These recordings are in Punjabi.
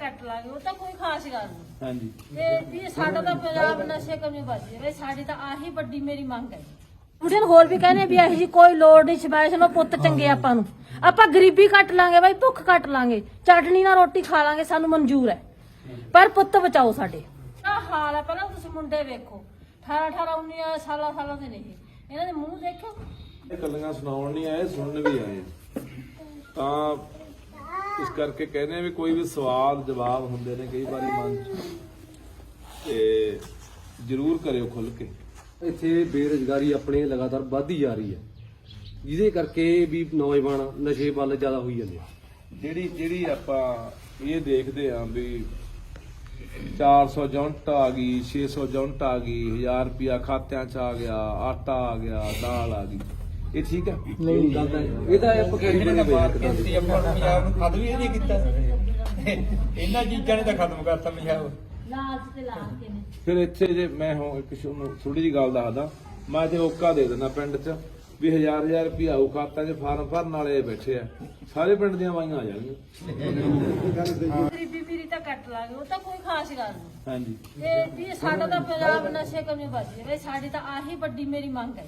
ਕੱਟ ਲਾਂਗੇ ਉਹ ਤਾਂ ਕੋਈ ਖਾਸ ਗੱਲ ਨਹੀਂ। ਹਾਂਜੀ। ਤੇ ਵੀ ਸਾਡਾ ਤਾਂ ਪੰਜਾਬ ਨਸ਼ੇ ਕਮੀ ਬਚ ਜਾਵੇ ਸਾਡੀ ਤਾਂ ਆਹੀ ਵੱਡੀ ਮੇਰੀ ਮੰਗ ਹੈ। ਮੁੰਡਿਆਂ ਨੂੰ ਹੋਰ ਵੀ ਕਹਿੰਦੇ ਵੀ ਇਹੋ ਜੀ ਕੋਈ ਲੋੜ ਨਹੀਂ ਸਪੈਸ਼ਲ ਨੂੰ ਪੁੱਤ ਚੰਗੇ ਆਪਾਂ ਨੂੰ। ਆਪਾਂ ਗਰੀਬੀ ਕੱਟ ਲਾਂਗੇ ਬਾਈ ਭੁੱਖ ਕੱਟ ਲਾਂਗੇ। ਚਟਣੀ ਨਾਲ ਰੋਟੀ ਖਾ ਲਾਂਗੇ ਸਾਨੂੰ ਮਨਜ਼ੂਰ ਹੈ। ਪਰ ਪੁੱਤ ਬਚਾਓ ਸਾਡੇ। ਆ ਹਾਲ ਹੈ ਪਹਿਲਾਂ ਤੁਸੀਂ ਮੁੰਡੇ ਵੇਖੋ। 18 18 19 ਸਾਲਾਂ ਸਾਲਾਂ ਦੇ ਨੇ ਇਹ। ਇਹਨਾਂ ਦੇ ਮੂੰਹ ਦੇਖੋ। ਇਹ ਕੱਲੀਆਂ ਸੁਣਾਉਣ ਨਹੀਂ ਆਏ ਸੁਣਨ ਵੀ ਆਏ ਤਾਂ ਇਸ ਕਰਕੇ ਕਹਿੰਦੇ ਆ ਵੀ ਕੋਈ ਵੀ ਸਵਾਲ, ਜਵਾਬ ਹੁੰਦੇ ਨੇ ਕਈ ਵਾਰੀ ਮਨ ਚ। ਤੇ ਜ਼ਰੂਰ ਕਰਿਓ ਖੁੱਲ ਕੇ। ਇੱਥੇ ਬੇਰੁਜ਼ਗਾਰੀ ਆਪਣੇ ਲਗਾਤਾਰ ਵੱਧਦੀ ਜਾ ਰਹੀ ਹੈ। ਜਿਹਦੇ ਕਰਕੇ ਵੀ ਨੌਜਵਾਨ ਨਸ਼ੇ ਵੱਲ ਜ਼ਿਆਦਾ ਹੋਈ ਜਾਂਦੇ ਆ। ਜਿਹੜੀ ਜਿਹੜੀ ਆਪਾਂ ਇਹ ਦੇਖਦੇ ਆਂ ਵੀ 400 ਯੂਨਿਟ ਆ ਗਈ 600 ਯੂਨਿਟ ਆ ਗਈ 1000 ਰੁਪਿਆ ਖਾਤਿਆਂ ਚ ਆ ਗਿਆ, ਆਟਾ ਆ ਗਿਆ, ਦਾਲ ਆ ਗਈ। ਇਹ ਠੀਕ ਹੈ ਨਹੀਂ। ਗੱਲ ਤਾਂ ਇਹ ਤਾਂ ਇਹ ਪਕੜੀ ਹੈ ਤਰ੍ਹਾਂ ਦੀ। ਕੀਤੀ ਆਪਾਂ ਨੂੰ ਪੰਜਾਬ ਨੂੰ ਖਤਮ ਹੀ ਨਹੀਂ ਕੀਤਾ। ਇਹਨਾਂ ਚੀਜ਼ਾਂ ਨੇ ਤਾਂ ਖਤਮ ਕਰਤਾ ਪੰਜਾਬ। ਲਾਲਚ ਤੇ ਲਾਲ ਕੇ ਨੇ। ਫਿਰ ਇੱਥੇ ਜੇ ਮੈਂ ਹੁਣ ਇੱਕ ਥੋੜੀ ਜੀ ਗੱਲ ਦੱਸਦਾ। ਮੈਂ ਤੇ ਓਕਾ ਦੇ ਦਿੰਦਾ ਪਿੰਡ 'ਚ ਵੀ ਹਜ਼ਾਰ ਹਜ਼ਾਰ ਰੁਪਿਆ ਆਊ ਖਾਤਾ 'ਚ ਫਾਰਮ ਭਰਨ ਵਾਲੇ ਬੈਠੇ ਆ। ਸਾਰੇ ਪਿੰਡ ਦੀਆਂ ਮਾਈਆਂ ਆ ਜਾਣਗੀਆਂ। ਗਰੀਬੀ ਪੀਰੀ ਤਾਂ ਕੱਟ ਲਾਂਗੇ ਉਹ ਤਾਂ ਕੋਈ ਖਾਸ ਗੱਲ ਨਹੀਂ। ਹਾਂਜੀ। ਤੇ ਵੀ ਸਾਡਾ ਤਾਂ ਪੰਜਾਬ ਨਸ਼ੇ ਕਮੀ ਬਚ ਜਾਵੇ ਸਾਡੀ ਤਾਂ ਆਹੀ ਵੱਡੀ ਮੇਰੀ ਮੰਗ ਹੈ।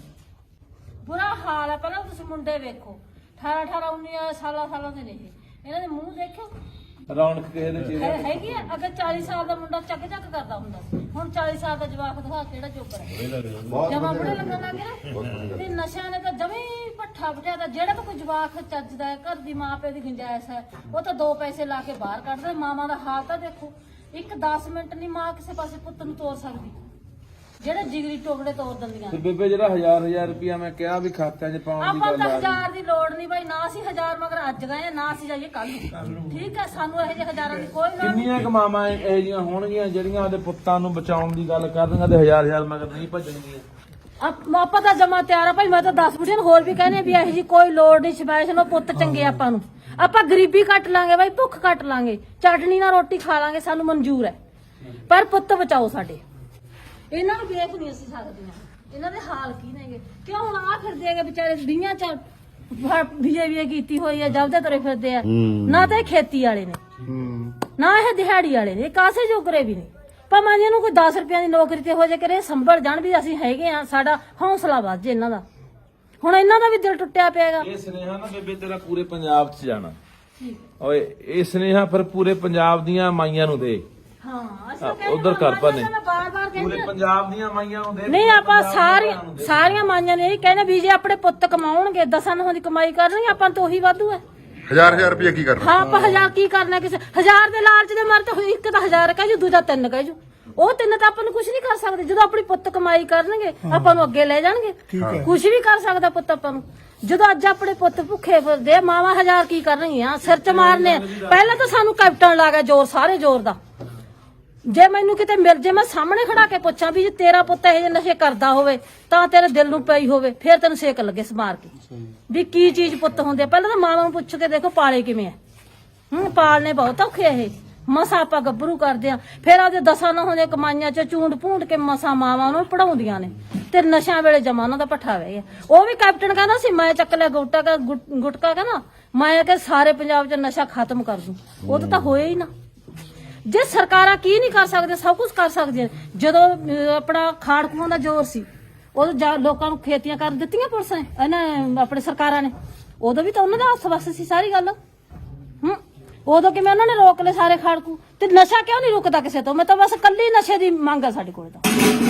ਬੁਰਾ ਹਾਲ ਹੈ ਪਹਿਲਾਂ ਤੁਸੀਂ ਮੁੰਡੇ ਵੇਖੋ। 18 18 19 ਸਾਲਾਂ ਸਾਲਾਂ ਦੇ ਨੇ ਇਹ। ਇਹਨਾਂ ਦੇ ਮੂੰਹ ਦੇਖੋ ਰੌਣਕ ਕਿਸੇ ਦੇ ਚਿਹਰੇ ਹੈ- ਹੈਗੀ ਆ। ਅਗਰ 40 ਸਾਲ ਦਾ ਮੁੰਡਾ ਚੱਕ ਚੱਕ ਕਰਦਾ ਹੁੰਦਾ। ਸੀ ਹੁਣ 40 ਸਾਲ ਦਾ ਜਵਾਕ ਦਿਖਾ ਕਿਹੜਾ ਚੋਪਰ ਹੈ। ਜਮਾ ਬੁੜੇ ਲੱਗਣ ਲੱਗ ਗਏ ਨਾ। ਤੇ ਨਸ਼ਿਆਂ ਨੇ ਤਾਂ ਜਮੀ ਪੱਠਾ ਬਟਿਆ ਦਾ ਜਿਹੜਾ ਤਾਂ ਕੋਈ ਜਵਾਕ ਚੱਜਦਾ ਹੈ ਘਰ ਦੀ ਮਾਂ ਪਿਓ ਦੀ ਗੁੰਜਾਇਸ਼ ਹੈ ਉਹ ਤਾਂ ਦੋ ਪੈਸੇ ਲਾ ਕੇ ਬਾਹਰ ਕੱਢਦੇ। ਮਾਵਾਂ ਦਾ ਹਾਲ ਤਾਂ ਦੇਖੋ। ਇੱਕ 10 ਮਿੰਟ ਨਹੀਂ ਮਾਂ ਕਿਸੇ ਪਾਸੇ ਪੁੱਤ ਨੂੰ ਤੋਰ ਸਕਦੀ। ਜਿਹੜੇ ਜਿਗਰੀ ਟੋਕੜੇ ਤੋੜ ਦਿੰਦੀਆਂ। ਤੇ ਬੇਬੇ ਜਿਹੜਾ ਹਜ਼ਾਰ ਹਜ਼ਾਰ ਰੁਪਿਆ ਮੈਂ ਕਿਹਾ ਵੀ ਖਾਤਿਆਂ 'ਚ ਪਾਉਣ ਦੀ ਆਪਾਂ ਗੱਲ ਤਾਂ ਆ ਹਜ਼ਾਰ ਦੀ ਲੋੜ ਨਹੀਂ ਬਾਈ ਨਾ ਅਸੀਂ ਹਜ਼ਾਰ ਮਗਰ ਅੱਜ ਗਏ ਆ, ਨਾ ਅਸੀਂ ਜਾਈਏ ਕੱਲ ਨੂੰ। ਠੀਕ ਹੈ ਸਾਨੂੰ ਇਹੋ ਜਿਹੇ ਹਜ਼ਾਰਾਂ ਦੀ ਕੋਈ ਲੋੜ ਨਹੀਂ। ਕਿੰਨੀਆਂ ਕਮਾਵਾਂ ਇਹੋ ਜਿਹੀਆਂ ਹੋਣਗੀਆਂ ਜਿਹੜੀਆਂ ਉਹਦੇ ਪੁੱਤਾਂ ਨੂੰ ਬਚਾਉਣ ਦੀ ਗੱਲ ਕਰਨਗੀਆਂ ਤੇ ਹਜ਼ਾਰ ਹਜ਼ਾਰ ਮਗਰ ਨਹੀਂ ਭੱਜਣਗੀਆਂ। ਆਪ- ਆਪਾਂ ਤਾਂ ਜਮਾ ਤਿਆਰ ਆ ਭਾਈ ਮੈਂ ਤਾਂ 10 ਬੁੱਢੀਆਂ ਨੂੰ ਹੋਰ ਵੀ ਕਹਿੰਦੇ ਵੀ ਇਹੋ ਜੀ ਕੋਈ ਲੋੜ ਨਹੀਂ ਸਪੈਸ਼ਲ ਨੂੰ ਪੁੱਤ ਚੰਗੇ ਆਪਾਂ ਨੂੰ। ਆਪਾਂ ਗਰੀਬੀ ਕੱਟ ਲਾਂਗੇ ਬਾਈ ਭੁੱਖ ਕੱਟ ਲਾਂਗੇ। ਚਟਣੀ ਨਾਲ ਰੋਟੀ ਖਾ ਲਾਂਗੇ ਸਾਨੂੰ ਮਨਜ਼ੂਰ ਹੈ। ਪਰ ਪੁੱਤ ਬਚਾਓ ਸਾਡੇ। ਇਹਨਾਂ ਨੂੰ ਵੇਖ ਨਹੀਂ ਅਸੀਂ ਸਕਦੀਆਂ। ਇਹਨਾਂ ਦੇ ਹਾਲ ਕੀ ਨੇਗੇ? ਕਿਉਂ ਹੁਣ ਆ ਫਿਰਦੇ ਹੈਗੇ ਵਿਚਾਰੇ? ਦੀਆਂ ਚ ਬੀਜੇਪੀ ਕੀਤੀ ਹੋਈ ਹੈ ਜਬਦੇ ਤੁਰੇ ਫਿਰਦੇ ਆ। ਨਾ ਤਾਂ ਇਹ ਖੇਤੀ ਵਾਲੇ ਨੇ। ਨਾ ਇਹ ਦਿਹਾੜੀ ਵਾਲੇ ਨੇ ਇਹ ਕਾਸੇ ਜੋਗਰੇ ਵੀ ਨੇ। ਭਾਵੇਂ ਜਿਹਨੂੰ ਕੋਈ 10 ਰੁਪਈਆਂ ਦੀ ਨੌਕਰੀ ਤੇ ਹੋ ਜੇ ਕਰੇ ਸੰਭਲ ਜਾਣ ਵੀ ਅਸੀਂ ਹੈਗੇ ਆ ਸਾਡਾ ਹੌਸਲਾ ਵੱਧ ਜੇ ਇਹਨਾਂ ਦਾ। ਹੁਣ ਇਹਨਾਂ ਦਾ ਵੀ ਦਿਲ ਟੁੱਟਿਆ ਪਿਆਗਾ ਇਹ ਸੁਨੇਹਾ ਨਾ ਬੇਬੇ ਤੇਰਾ ਪੂਰੇ ਪੰਜਾਬ 'ਚ ਜਾਣਾ। ਓਏ ਇਹ ਸੁਨੇਹਾ ਫਿਰ ਪੂਰੇ ਪੰਜਾਬ ਦੀਆਂ ਮਾਈਆਂ ਨੂੰ ਦੇ। ਹਾਂ ਅਸੀਂ ਹਾਂ, ਤਾਂ ਕਹਿੰਦੇ ਉੱਧਰ। ਮੈਂ ਬਾਰ-ਬਾਰ ਪੂਰੇ ਪੰਜਾਬ ਦੀਆਂ ਮਾਈਆਂ ਨੂੰ ਦੇ ਨਹੀਂ ਆਪਾਂ ਸਾਰੀਆਂ ਨੂੰ। ਸਾਰੀਆਂ ਮਾਈਆਂ ਨੇ ਇਹ ਕਹਿੰਦੇ ਵੀ ਜੇ ਆਪਣੇ ਪੁੱਤ ਕਮਾਉਣਗੇ ਦਸਾਂ ਨਹਾਂ ਦੀ ਕਮਾਈ ਕਰਨਗੇ ਆਪਾਂ ਨੂੰ ਤਾਂ ਉਹੀ ਵਾਧੂ ਹੈ। ਹਜ਼ਾਰ ਹਜ਼ਾਰ ਰੁਪਏ ਕੀ ਕਰਨਾ? ਹਾਂ ਆਪਾਂ ਹਜ਼ਾਰ ਕੀ ਕਰਨਾ ਕਿਸੇ ਹਜ਼ਾਰ ਦੇ ਲਾਲਚ ਦੇ ਮਰ ਤਾਂ ਇੱਕ ਤਾਂ ਹਜ਼ਾਰ ਕਹਿ ਜੂ ਦੂਜਾ ਤਿੰਨ ਕਹਿ ਜੂ। ਉਹ ਤਿੰਨ ਤਾਂ ਆਪਾਂ ਨੂੰ ਕੁਝ ਨਹੀਂ ਕਰ ਸਕਦੇ। ਜਦੋਂ ਆਪਣੀ ਪੁੱਤ ਕਮਾਈ ਕਰਨਗੇ ਆਪਾਂ ਨੂੰ ਅੱਗੇ ਲੈ ਜਾਣਗੇ। ਕੁਝ ਵੀ ਕਰ ਸਕਦਾ ਪੁੱਤ ਆਪਾਂ ਨੂੰ। ਜਦੋਂ ਅੱਜ ਆਪਣੇ ਪੁੱਤ ਭੁੱਖੇ ਫਿਰਦੇ ਆ, ਮਾਵਾਂ ਹਜ਼ਾਰ ਕੀ ਕਰਨਗੀਆਂ? ਸਿਰ ਚ ਮਾਰਨੇ ਆ। ਪਹਿਲਾਂ ਤਾਂ ਸਾਨੂੰ ਕੈਪਟਨ ਲਾ ਗਿਆ ਜ਼ੋਰ ਸਾਰੇ ਜ਼ੋਰ ਦਾ। ਜੇ ਮੈਨੂੰ ਕਿਤੇ ਮਿਲ ਜੇ ਮੈਂ ਸਾਹਮਣੇ ਖੜਾ ਕੇ ਪੁੱਛਾਂ ਵੀ ਜੇ ਤੇਰਾ ਪੁੱਤ ਇਹ ਜਿਹੇ ਨਸ਼ੇ ਕਰਦਾ ਹੋਵੇ ਤਾਂ ਤੇਰੇ ਦਿਲ ਨੂੰ ਪਈ ਹੋਵੇ ਫਿਰ ਤੈਨੂੰ ਸੇਕ ਲੱਗੇ ਸਮਾਰ ਕੇ। ਵੀ ਕੀ ਚੀਜ਼ ਪੁੱਤ ਹੁੰਦੇ ਆ। ਪਹਿਲਾਂ ਤਾਂ ਮਾਵਾਂ ਨੂੰ ਪੁੱਛ ਕੇ ਦੇਖੋ ਪਾਲੇ ਕਿਵੇਂ ਆ। ਹੂੰ ਪਾਲਨੇ ਬਹੁਤ ਔਖੇ ਇਹ। ਮਸਾ ਆਪਾਂ ਗੱਭਰੂ ਕਰਦੇ ਆ। ਫਿਰ ਆਪਦੇ ਦਸਾਂ ਨਾ ਹੁੰਦੇ ਕਮਾਈਆਂ ਚ ਚੂੰਡ ਪੂੰਡ ਕੇ ਮਸਾ ਮਾਵਾਂ ਨੂੰ ਪੜਾਉਂਦੀਆਂ ਨੇ। ਤੇ ਨਸ਼ਿਆਂ ਵੇਲੇ ਜਮਾ ਉਹਨਾਂ ਦਾ ਪੱਠਾ ਵੇ ਉਹ ਵੀ ਕੈਪਟਨ ਕਹਿੰਦਾ ਸੀ ਮੈਂ ਚੱਕ ਲਿਆ ਗੁਟਕਾ ਗੁਟਕਾ ਕਹਿੰਦਾ ਮੈਂ ਕਿ ਸਾਰੇ ਪੰਜਾਬ ਚ ਨਸ਼ਾ ਖਤਮ ਕਰ ਦੂੰ। ਉਹ ਤਾਂ ਤਾਂ ਹੋਇਆ ਹੀ ਨਾ। ਜੇ ਸਰਕਾਰਾਂ ਕੀ ਨਹੀਂ ਕਰ ਸਕਦੇ, ਸਭ ਕੁਝ ਕਰ ਸਕਦੀਆਂ ਜਦੋਂ ਆਪਣਾ ਖਾੜ ਖੂਹਾਂ ਦਾ ਜ਼ੋਰ ਸੀ, ਉਦੋਂ ਲੋਕਾਂ ਨੂੰ ਖੇਤੀਆਂ ਕਰ ਦਿੱਤੀਆਂ ਪੁਲਿਸ ਨੇ ਇਹਨਾਂ ਆਪਣੇ ਸਰਕਾਰਾਂ ਨੇ। ਉਦੋਂ ਵੀ ਤਾਂ ਉਹਨਾਂ ਦਾ ਹੱਥ ਵਸ ਸੀ ਸਾਰੀ ਗੱਲ। ਹੂੰ, ਉਦੋਂ ਕਿਵੇਂ ਉਹਨਾਂ ਨੇ ਰੋਕ ਲਏ ਸਾਰੇ ਖਾੜਕੂ ਤੇ ਨਸ਼ਾ ਕਿਉਂ ਨਹੀਂ ਰੁਕਦਾ ਕਿਸੇ ਤੋਂ? ਮੈਂ ਤਾਂ ਬਸ ਕੱਲੀ ਨਸ਼ੇ ਦੀ ਮੰਗ ਆ ਸਾਡੇ ਕੋਲ ਤਾਂ।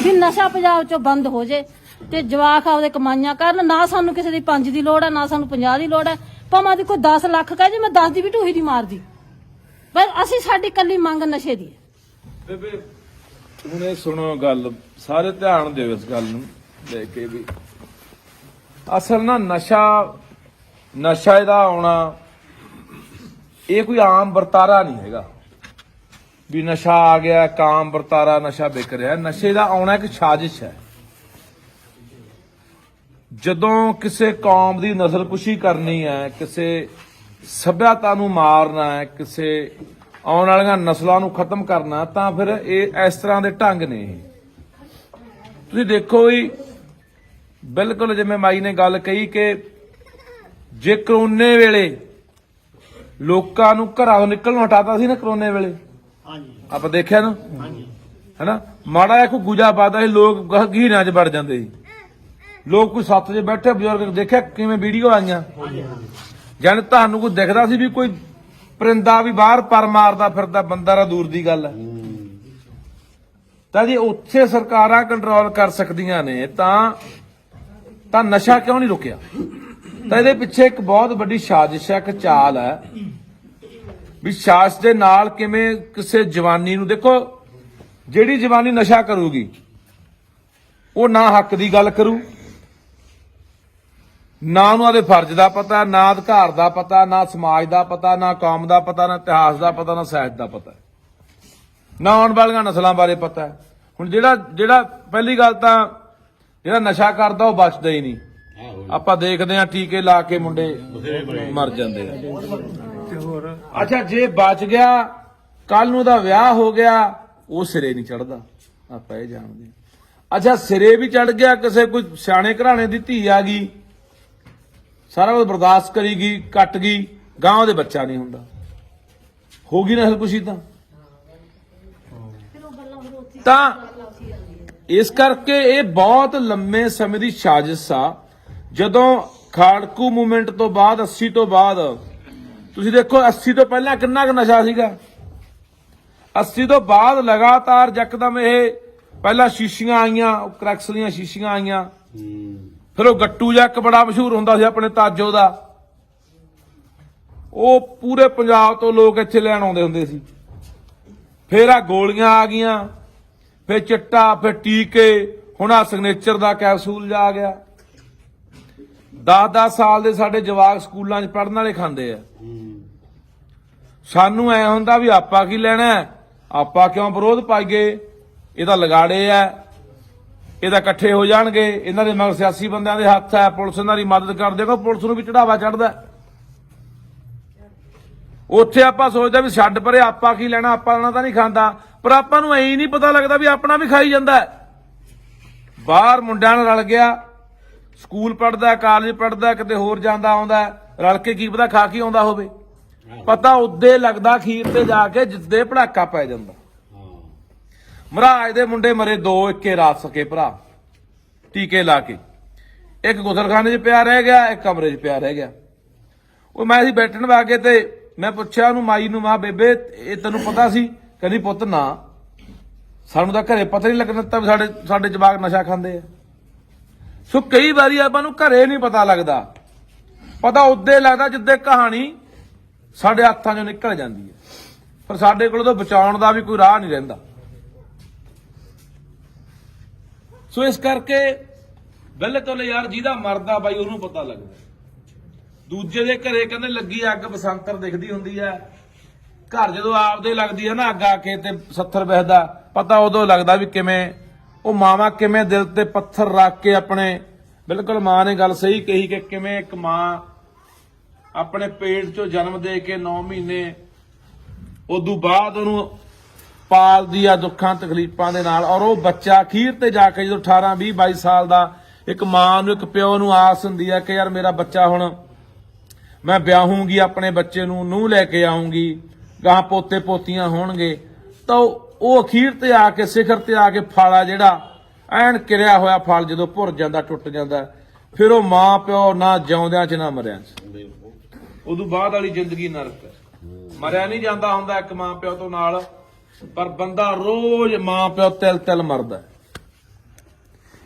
ਵੀ ਨਸ਼ਾ ਪੰਜਾਬ ਚੋਂ ਬੰਦ ਹੋ ਜੇ ਤੇ ਜਵਾਕ ਆਪਦੇ ਕਮਾਈਆਂ ਕਰਨ, ਨਾ ਸਾਨੂੰ ਕਿਸੇ ਦੀ 5 ਦੀ ਲੋੜ ਹੈ ਨਾ ਸਾਨੂੰ 50 ਦੀ ਲੋੜ ਹੈ ਭਾਵੇਂ ਦੀ ਕੋਈ 10 ਲੱਖ ਕਹੇ ਜੇ, ਮੈਂ 10 ਦੀ ਵੀ ਢੂਹੀ ਦੀ ਮਾਰਦੀ। ਪਰ ਅਸੀਂ ਸਾਡੀ ਕੱਲੀ ਮੰਗ ਨਸ਼ੇ ਦੀ ਹੈ। ਬੇਬੇ, ਹੁਣ ਸੁਣੋ ਗੱਲ। ਸਾਰੇ ਧਿਆਨ ਦਿਓ ਇਸ ਗੱਲ ਨੂੰ ਲੈ ਕੇ ਵੀ। ਅਸਲ ਨਾ ਨਸ਼ਾ ਨਸ਼ਾ ਇਹਦਾ ਆਉਣਾ, ਇਹ ਕੋਈ ਆਮ ਵਰਤਾਰਾ ਨਹੀਂ ਹੈਗਾ। ਵੀ ਨਸ਼ਾ ਆ ਗਿਆ ਕਾਮ ਵਰਤਾਰਾ ਨਸ਼ਾ ਵਿਕ ਰਿਹਾ। ਨਸ਼ੇ ਦਾ ਆਉਣਾ ਇੱਕ ਸਾਜ਼ਿਸ਼ ਹੈ। ਜਦੋਂ ਕਿਸੇ ਕੌਮ ਦੀ ਨਸਲਕੁਸ਼ੀ ਕਰਨੀ ਹੈ, ਕਿਸੇ ਸਭਿਅਤਾ ਨੂੰ ਮਾਰਨਾ ਹੈ ਕਿਸੇ ਆਉਣ ਵਾਲੀਆਂ ਨਸਲਾਂ ਨੂੰ ਖਤਮ ਕਰਨਾ ਤਾਂ ਫਿਰ ਇਹ ਇਸ ਤਰ੍ਹਾਂ ਦੇ ਢੰਗ ਨੇ ਤੁਸੀਂ ਦੇਖੋ ਵੀ ਬਿਲਕੁਲ ਜਿਵੇਂ ਮਾਈ ਨੇ ਗੱਲ ਕਹੀ ਕਿ ਜੇ ਕਰੋਨੇ ਵੇਲੇ ਲੋਕਾਂ ਨੂੰ ਘਰਾਂ ਤੋਂ ਨਿਕਲਣੋਂ ਹਟਾਤਾ ਸੀ ਨਾ ਕਰੋਨੇ ਵੇਲੇ ਹਾਂਜੀ। ਆਪਾਂ ਦੇਖਿਆ ਨਾ? ਹਾਂਜੀ। ਹੈਨਾ? ਮਾੜਾ ਜਿਹਾ ਕੋਈ ਗੁਜਾ ਪਾਦਾ ਸੀ ਲੋਕ ਗਹੀਰਾਂ 'ਚ ਵੜ ਜਾਂਦੇ ਸੀ। ਲੋਕ ਕੋਈ ਸੱਤ 'ਚ ਬੈਠੇ ਬਜ਼ੁਰਗ ਦੇਖਿਆ ਕਿਵੇਂ ਵੀਡੀਓ ਆਈਆਂ? ਜਨ ਤੁਹਾਨੂੰ ਕੋਈ ਦਿਖਦਾ ਸੀ ਵੀ ਕੋਈ ਪਰਿੰਦਾ ਵੀ ਬਾਹਰ ਪਰ ਮਾਰਦਾ ਫਿਰਦਾ ਬੰਦਾ ਰਾ ਦੂਰ ਦੀ ਗੱਲ ਹੈ। ਤਾਂ ਜੀ ਉੱਥੇ ਸਰਕਾਰਾਂ ਕੰਟਰੋਲ ਕਰ ਸਕਦੀਆਂ ਨੇ, ਤਾਂ ਤਾਂ ਨਸ਼ਾ ਕਿਉਂ ਨਹੀਂ ਰੁਕਿਆ? ਤਾਂ ਇਹਦੇ ਪਿੱਛੇ ਇੱਕ ਬਹੁਤ ਵੱਡੀ ਸਾਜ਼ਿਸ਼ ਹੈ, ਇੱਕ ਚਾਲ ਹੈ ਵੀ ਸਾਜ਼ਿਸ਼ ਦੇ ਨਾਲ ਕਿਵੇਂ ਕਿਸੇ ਜਵਾਨੀ ਨੂੰ, ਦੇਖੋ, ਜਿਹੜੀ ਜਵਾਨੀ ਨਸ਼ਾ ਕਰੂਗੀ, ਉਹ ਨਾ ਹੱਕ ਦੀ ਗੱਲ ਕਰੂ ਨਾ ਉਹਨਾਂ ਦੇ ਫਰਜ਼ ਦਾ ਪਤਾ, ਨਾ ਅਧਿਕਾਰ ਦਾ ਪਤਾ, ਨਾ ਸਮਾਜ ਦਾ ਪਤਾ, ਨਾ ਕੌਮ ਦਾ ਪਤਾ, ਨਾ ਇਤਿਹਾਸ ਦਾ ਪਤਾ, ਨਾ ਸਾਹਿਤ ਦਾ ਪਤਾ। ਨਾ ਆਉਣ ਵਾਲੀਆਂ ਨਸਲਾਂ ਬਾਰੇ ਪਤਾ। ਹੁਣ ਜਿਹੜਾ ਜਿਹੜਾ ਪਹਿਲੀ ਗੱਲ ਤਾਂ ਜਿਹੜਾ ਨਸ਼ਾ ਕਰਦਾ ਉਹ ਬਚਦਾ ਹੀ ਨਹੀਂ। ਆਪਾਂ ਦੇਖਦੇ ਆ ਟੀਕੇ ਲਾ ਕੇ ਮੁੰਡੇ ਮਰ ਜਾਂਦੇ ਆ। ਅੱਛਾ, ਜੇ ਬਚ ਗਿਆ ਕੱਲ ਨੂੰ ਦਾ ਵਿਆਹ ਹੋ ਗਿਆ, ਉਹ ਸਿਰੇ ਨਹੀਂ ਚੜਦਾ ਆਪਾਂ ਇਹ ਜਾਣਦੇ ਅੱਛਾ, ਸਿਰੇ ਵੀ ਚੜ ਗਿਆ, ਕਿਸੇ ਕੋਈ ਸਿਆਣੇ ਘਰਾਣੇ ਦੀ ਧੀ ਆ ਗਈ। ਸਾਰਾ ਕੁਝ ਬਰਦਾਸ਼ਤ ਕਰੀ ਗਈ ਕੱਟ ਗਈ ਗਾਂ ਉਹਦੇ ਬੱਚਾ ਨਹੀਂ ਹੁੰਦਾ। ਹੋ ਗਈ ਨਸਲ ਕੁਸ਼ੀ ਤਾਂ? ਤਾਂ ਇਸ ਕਰਕੇ ਇਹ ਬਹੁਤ ਲੰਮੇ ਸਮੇਂ ਦੀ ਸਾਜ਼ਿਸ਼ ਆ। ਜਦੋਂ ਖਾੜਕੂ ਮੂਵਮੈਂਟ ਤੋਂ ਬਾਅਦ 80 ਤੋਂ ਬਾਅਦ, ਤੁਸੀਂ ਦੇਖੋ 80 ਤੋਂ ਪਹਿਲਾਂ ਕਿੰਨਾ ਕੁ ਨਸ਼ਾ ਸੀਗਾ? 80 ਤੋਂ ਬਾਅਦ ਲਗਾਤਾਰ ਯਕਦਮ ਇਹ ਪਹਿਲਾਂ ਸ਼ੀਸ਼ੀਆਂ ਆਈਆਂ ਕਰੈਕਸ ਦੀਆਂ ਸ਼ੀਸ਼ੀਆਂ ਆਈਆਂ। ਫਿਰ ਉਹ ਗੱਟੂ ਜਿਹਾ ਇੱਕ ਬੜਾ ਮਸ਼ਹੂਰ ਹੁੰਦਾ ਸੀ ਆਪਣੇ ਤਾਜੋ ਦਾ। ਉਹ ਪੂਰੇ ਪੰਜਾਬ ਤੋਂ ਲੋਕ ਇੱਥੇ ਲੈਣ ਆਉਂਦੇ ਹੁੰਦੇ ਸੀ। ਫਿਰ ਆ ਗੋਲੀਆਂ ਆ ਗਈਆਂ, ਫਿਰ ਚਿੱਟਾ, ਫਿਰ ਟੀਕੇ, ਹੁਣ ਆ ਸਿਗਨੇਚਰ ਦਾ ਕੈਪਸੂਲ ਜਾ ਗਿਆ। 10-10 ਸਾਲ ਦੇ ਸਾਡੇ ਜਵਾਕ ਸਕੂਲਾਂ 'ਚ ਪੜਨ ਵਾਲੇ ਖਾਂਦੇ ਆ। ਸਾਨੂੰ ਐ ਹੁੰਦਾ ਵੀ ਆਪਾਂ ਕੀ ਲੈਣਾ ਆਪਾਂ ਕਿਉਂ ਵਿਰੋਧ ਪਾਈਏ? ਇਹਦਾ ਲਗਾੜੇ ਆ। ਇਹਦਾ ਇਕੱਠੇ ਹੋ ਜਾਣਗੇ ਇਹਨਾਂ ਦੇ ਮਗਰ ਸਿਆਸੀ ਬੰਦਿਆਂ ਦੇ ਹੱਥ ਹੈ ਪੁਲਿਸ ਇਹਨਾਂ ਦੀ ਮਦਦ ਕਰ ਦੇਗਾ ਪੁਲਿਸ ਨੂੰ ਵੀ ਚੜਾਵਾ ਚੜਦਾ ਉੱਥੇ ਆਪਾਂ ਸੋਚਦੇ ਵੀ ਛੱਡ ਪਰੇ ਆਪਾਂ ਕੀ ਲੈਣਾ ਆਪਾਂ ਲੈਣਾ ਤਾਂ ਨਹੀਂ ਖਾਂਦਾ ਪਰ ਆਪਾਂ ਨੂੰ ਐਂ ਨਹੀਂ ਪਤਾ ਲੱਗਦਾ ਵੀ ਆਪਣਾ ਵੀ ਖਾਈ ਜਾਂਦਾ। ਬਾਹਰ ਮੁੰਡਿਆਂ ਨਾਲ ਰਲ ਗਿਆ ਸਕੂਲ ਪੜਦਾ ਕਾਲਜ ਪੜਦਾ ਕਿਤੇ ਹੋਰ ਜਾਂਦਾ ਆਉਂਦਾ ਰਲ ਕੇ ਕੀ ਪਤਾ ਖਾ ਕੇ ਆਉਂਦਾ ਹੋਵੇ। ਪਤਾ ਉਦੇ ਲੱਗਦਾ ਖੀਰ ਤੇ ਜਾ ਕੇ ਜਿੱਦੇ ਭੜਾਕਾ ਪੈ ਜਾਂਦਾ। ਮਹਾਰਾਜ ਦੇ ਮੁੰਡੇ ਮਰੇ, ਦੋ ਇੱਕੇ ਰਾਤ ਸਕੇ ਭਰਾ। ਟੀਕੇ ਲਾ ਕੇ। ਇੱਕ ਗੁਸਲਖਾਨੇ 'ਚ ਪਿਆ ਰਹਿ ਗਿਆ, ਇੱਕ ਕਮਰੇ 'ਚ ਪਿਆ ਰਹਿ ਗਿਆ। ਉਹ ਮੈਂ ਸੀ ਬੈਠਣ ਵਾਗੇ ਤੇ ਮੈਂ ਪੁੱਛਿਆ ਉਹਨੂੰ, ਮਾਈ ਨੂੰ, ਮਾ, ਬੇਬੇ, ਇਹ ਤੈਨੂੰ ਪਤਾ ਸੀ? ਕਹਿੰਦੀ, ਪੁੱਤ, ਨਾ। ਸਾਨੂੰ ਤਾਂ ਘਰੇ ਪਤਾ ਨਹੀਂ ਲੱਗਣ ਤਾਂ ਵੀ ਸਾਡੇ ਸਾਡੇ ਜਵਾਕ ਨਸ਼ਾ ਖਾਂਦੇ ਆ। ਸੋ ਕਈ ਵਾਰੀ ਆਪਾਂ ਨੂੰ ਘਰੇ ਨਹੀਂ ਪਤਾ ਲੱਗਦਾ। ਪਤਾ ਉਦੇ ਲੱਗਦਾ ਜਿੱਦੇ ਕਹਾਣੀ ਸਾਡੇ ਹੱਥਾਂ 'ਚੋਂ ਨਿਕਲ ਜਾਂਦੀ ਹੈ। ਪਰ ਸਾਡੇ ਕੋਲ ਤਾਂ ਬਚਾਉਣ ਦਾ ਵੀ ਕੋਈ ਰਾਹ ਨਹੀਂ ਰਹਿੰਦਾ। ਸੋ ਇਸ ਕਰਕੇ ਬਿਲਕੁਲ ਯਾਰ ਜਿਹਦਾ ਮਰਦਾ ਬਾਈ ਉਹਨੂੰ ਪਤਾ ਲੱਗਦਾ। ਦੂਜੇ ਦੇ ਘਰੇ ਕਹਿੰਦੇ ਲੱਗੀ ਅੱਗ ਬਸੰਤਰ ਦਿਖਦੀ ਹੁੰਦੀ ਹੈ। ਘਰ ਜਦੋਂ ਆਪਦੇ ਲੱਗਦੀ ਹੈ ਨਾ ਅੱਗ ਆ ਕੇ ਤੇ 70 ਬਹਿਦਾ, ਪਤਾ ਉਦੋਂ ਲੱਗਦਾ ਵੀ ਕਿਵੇਂ ਉਹ ਮਾਵਾ ਕਿਵੇਂ ਦਿਲ ਤੇ ਪੱਥਰ ਰੱਖ ਕੇ ਆਪਣੇ, ਬਿਲਕੁਲ ਮਾਂ ਨੇ ਗੱਲ ਸਹੀ ਕਹੀ ਕਿ ਕਿਵੇਂ ਇੱਕ ਮਾਂ ਆਪਣੇ ਪੇਟ ਚੋਂ ਜਨਮ ਦੇ ਕੇ 9 ਮਹੀਨੇ, ਉਦੋਂ ਬਾਅਦ ਉਹਨੂੰ ਪਾਲਦੀ ਆ ਦੁੱਖਾਂ, ਤਕਲੀਫਾਂ ਦੇ ਨਾਲ। ਔਰ ਉਹ ਬੱਚਾ ਅਖੀਰ ਤੇ ਜਾ ਕੇ ਜਦੋਂ 18 20 22 ਸਾਲ ਦਾ ਇੱਕ ਮਾਂ ਨੂੰ, ਇੱਕ ਪਿਓ ਨੂੰ ਆਸ ਹੁੰਦੀ ਆ ਕਿ ਯਾਰ ਮੇਰਾ ਬੱਚਾ ਹੁਣ ਮੈਂ ਵਿਆਹੂੰਗੀ, ਆਪਣੇ ਬੱਚੇ ਨੂੰ ਨੂੰ ਲੈ ਕੇ ਆਉਂਗੀ ਗਾਂ ਪੋਤੇ ਪੋਤੀਆਂ ਹੋਣਗੇ, ਤਾਂ ਉਹ ਅਖੀਰ ਤੇ ਆ ਕੇ, ਸਿਖਰ ਤੇ ਆ ਕੇ ਫਾਲਾ ਜਿਹੜਾ ਐਨ ਕਿਰਿਆ ਹੋਇਆ ਫਲ ਜਦੋਂ ਭੁਰ ਜਾਂਦਾ, ਟੁੱਟ ਜਾਂਦਾ, ਫਿਰ ਉਹ ਮਾਂ, ਪਿਓ ਨਾ ਜਿਉਂਦਿਆਂ ਚ, ਨਾ ਮਰਿਆਂ ਚ। ਉਦੋਂ ਬਾਅਦ ਵਾਲੀ ਜ਼ਿੰਦਗੀ ਨਰਕ ਹੈ। ਮਰਿਆ ਨਹੀਂ ਜਾਂਦਾ ਹੁੰਦਾ ਇੱਕ ਮਾਂ, ਪਿਓ ਤੋਂ ਨਾਲ। ਪਰ ਬੰਦਾ ਰੋਜ਼ ਮਾਂ ਪਿਓ ਤਿਲ ਤਿਲ ਮਰਦਾ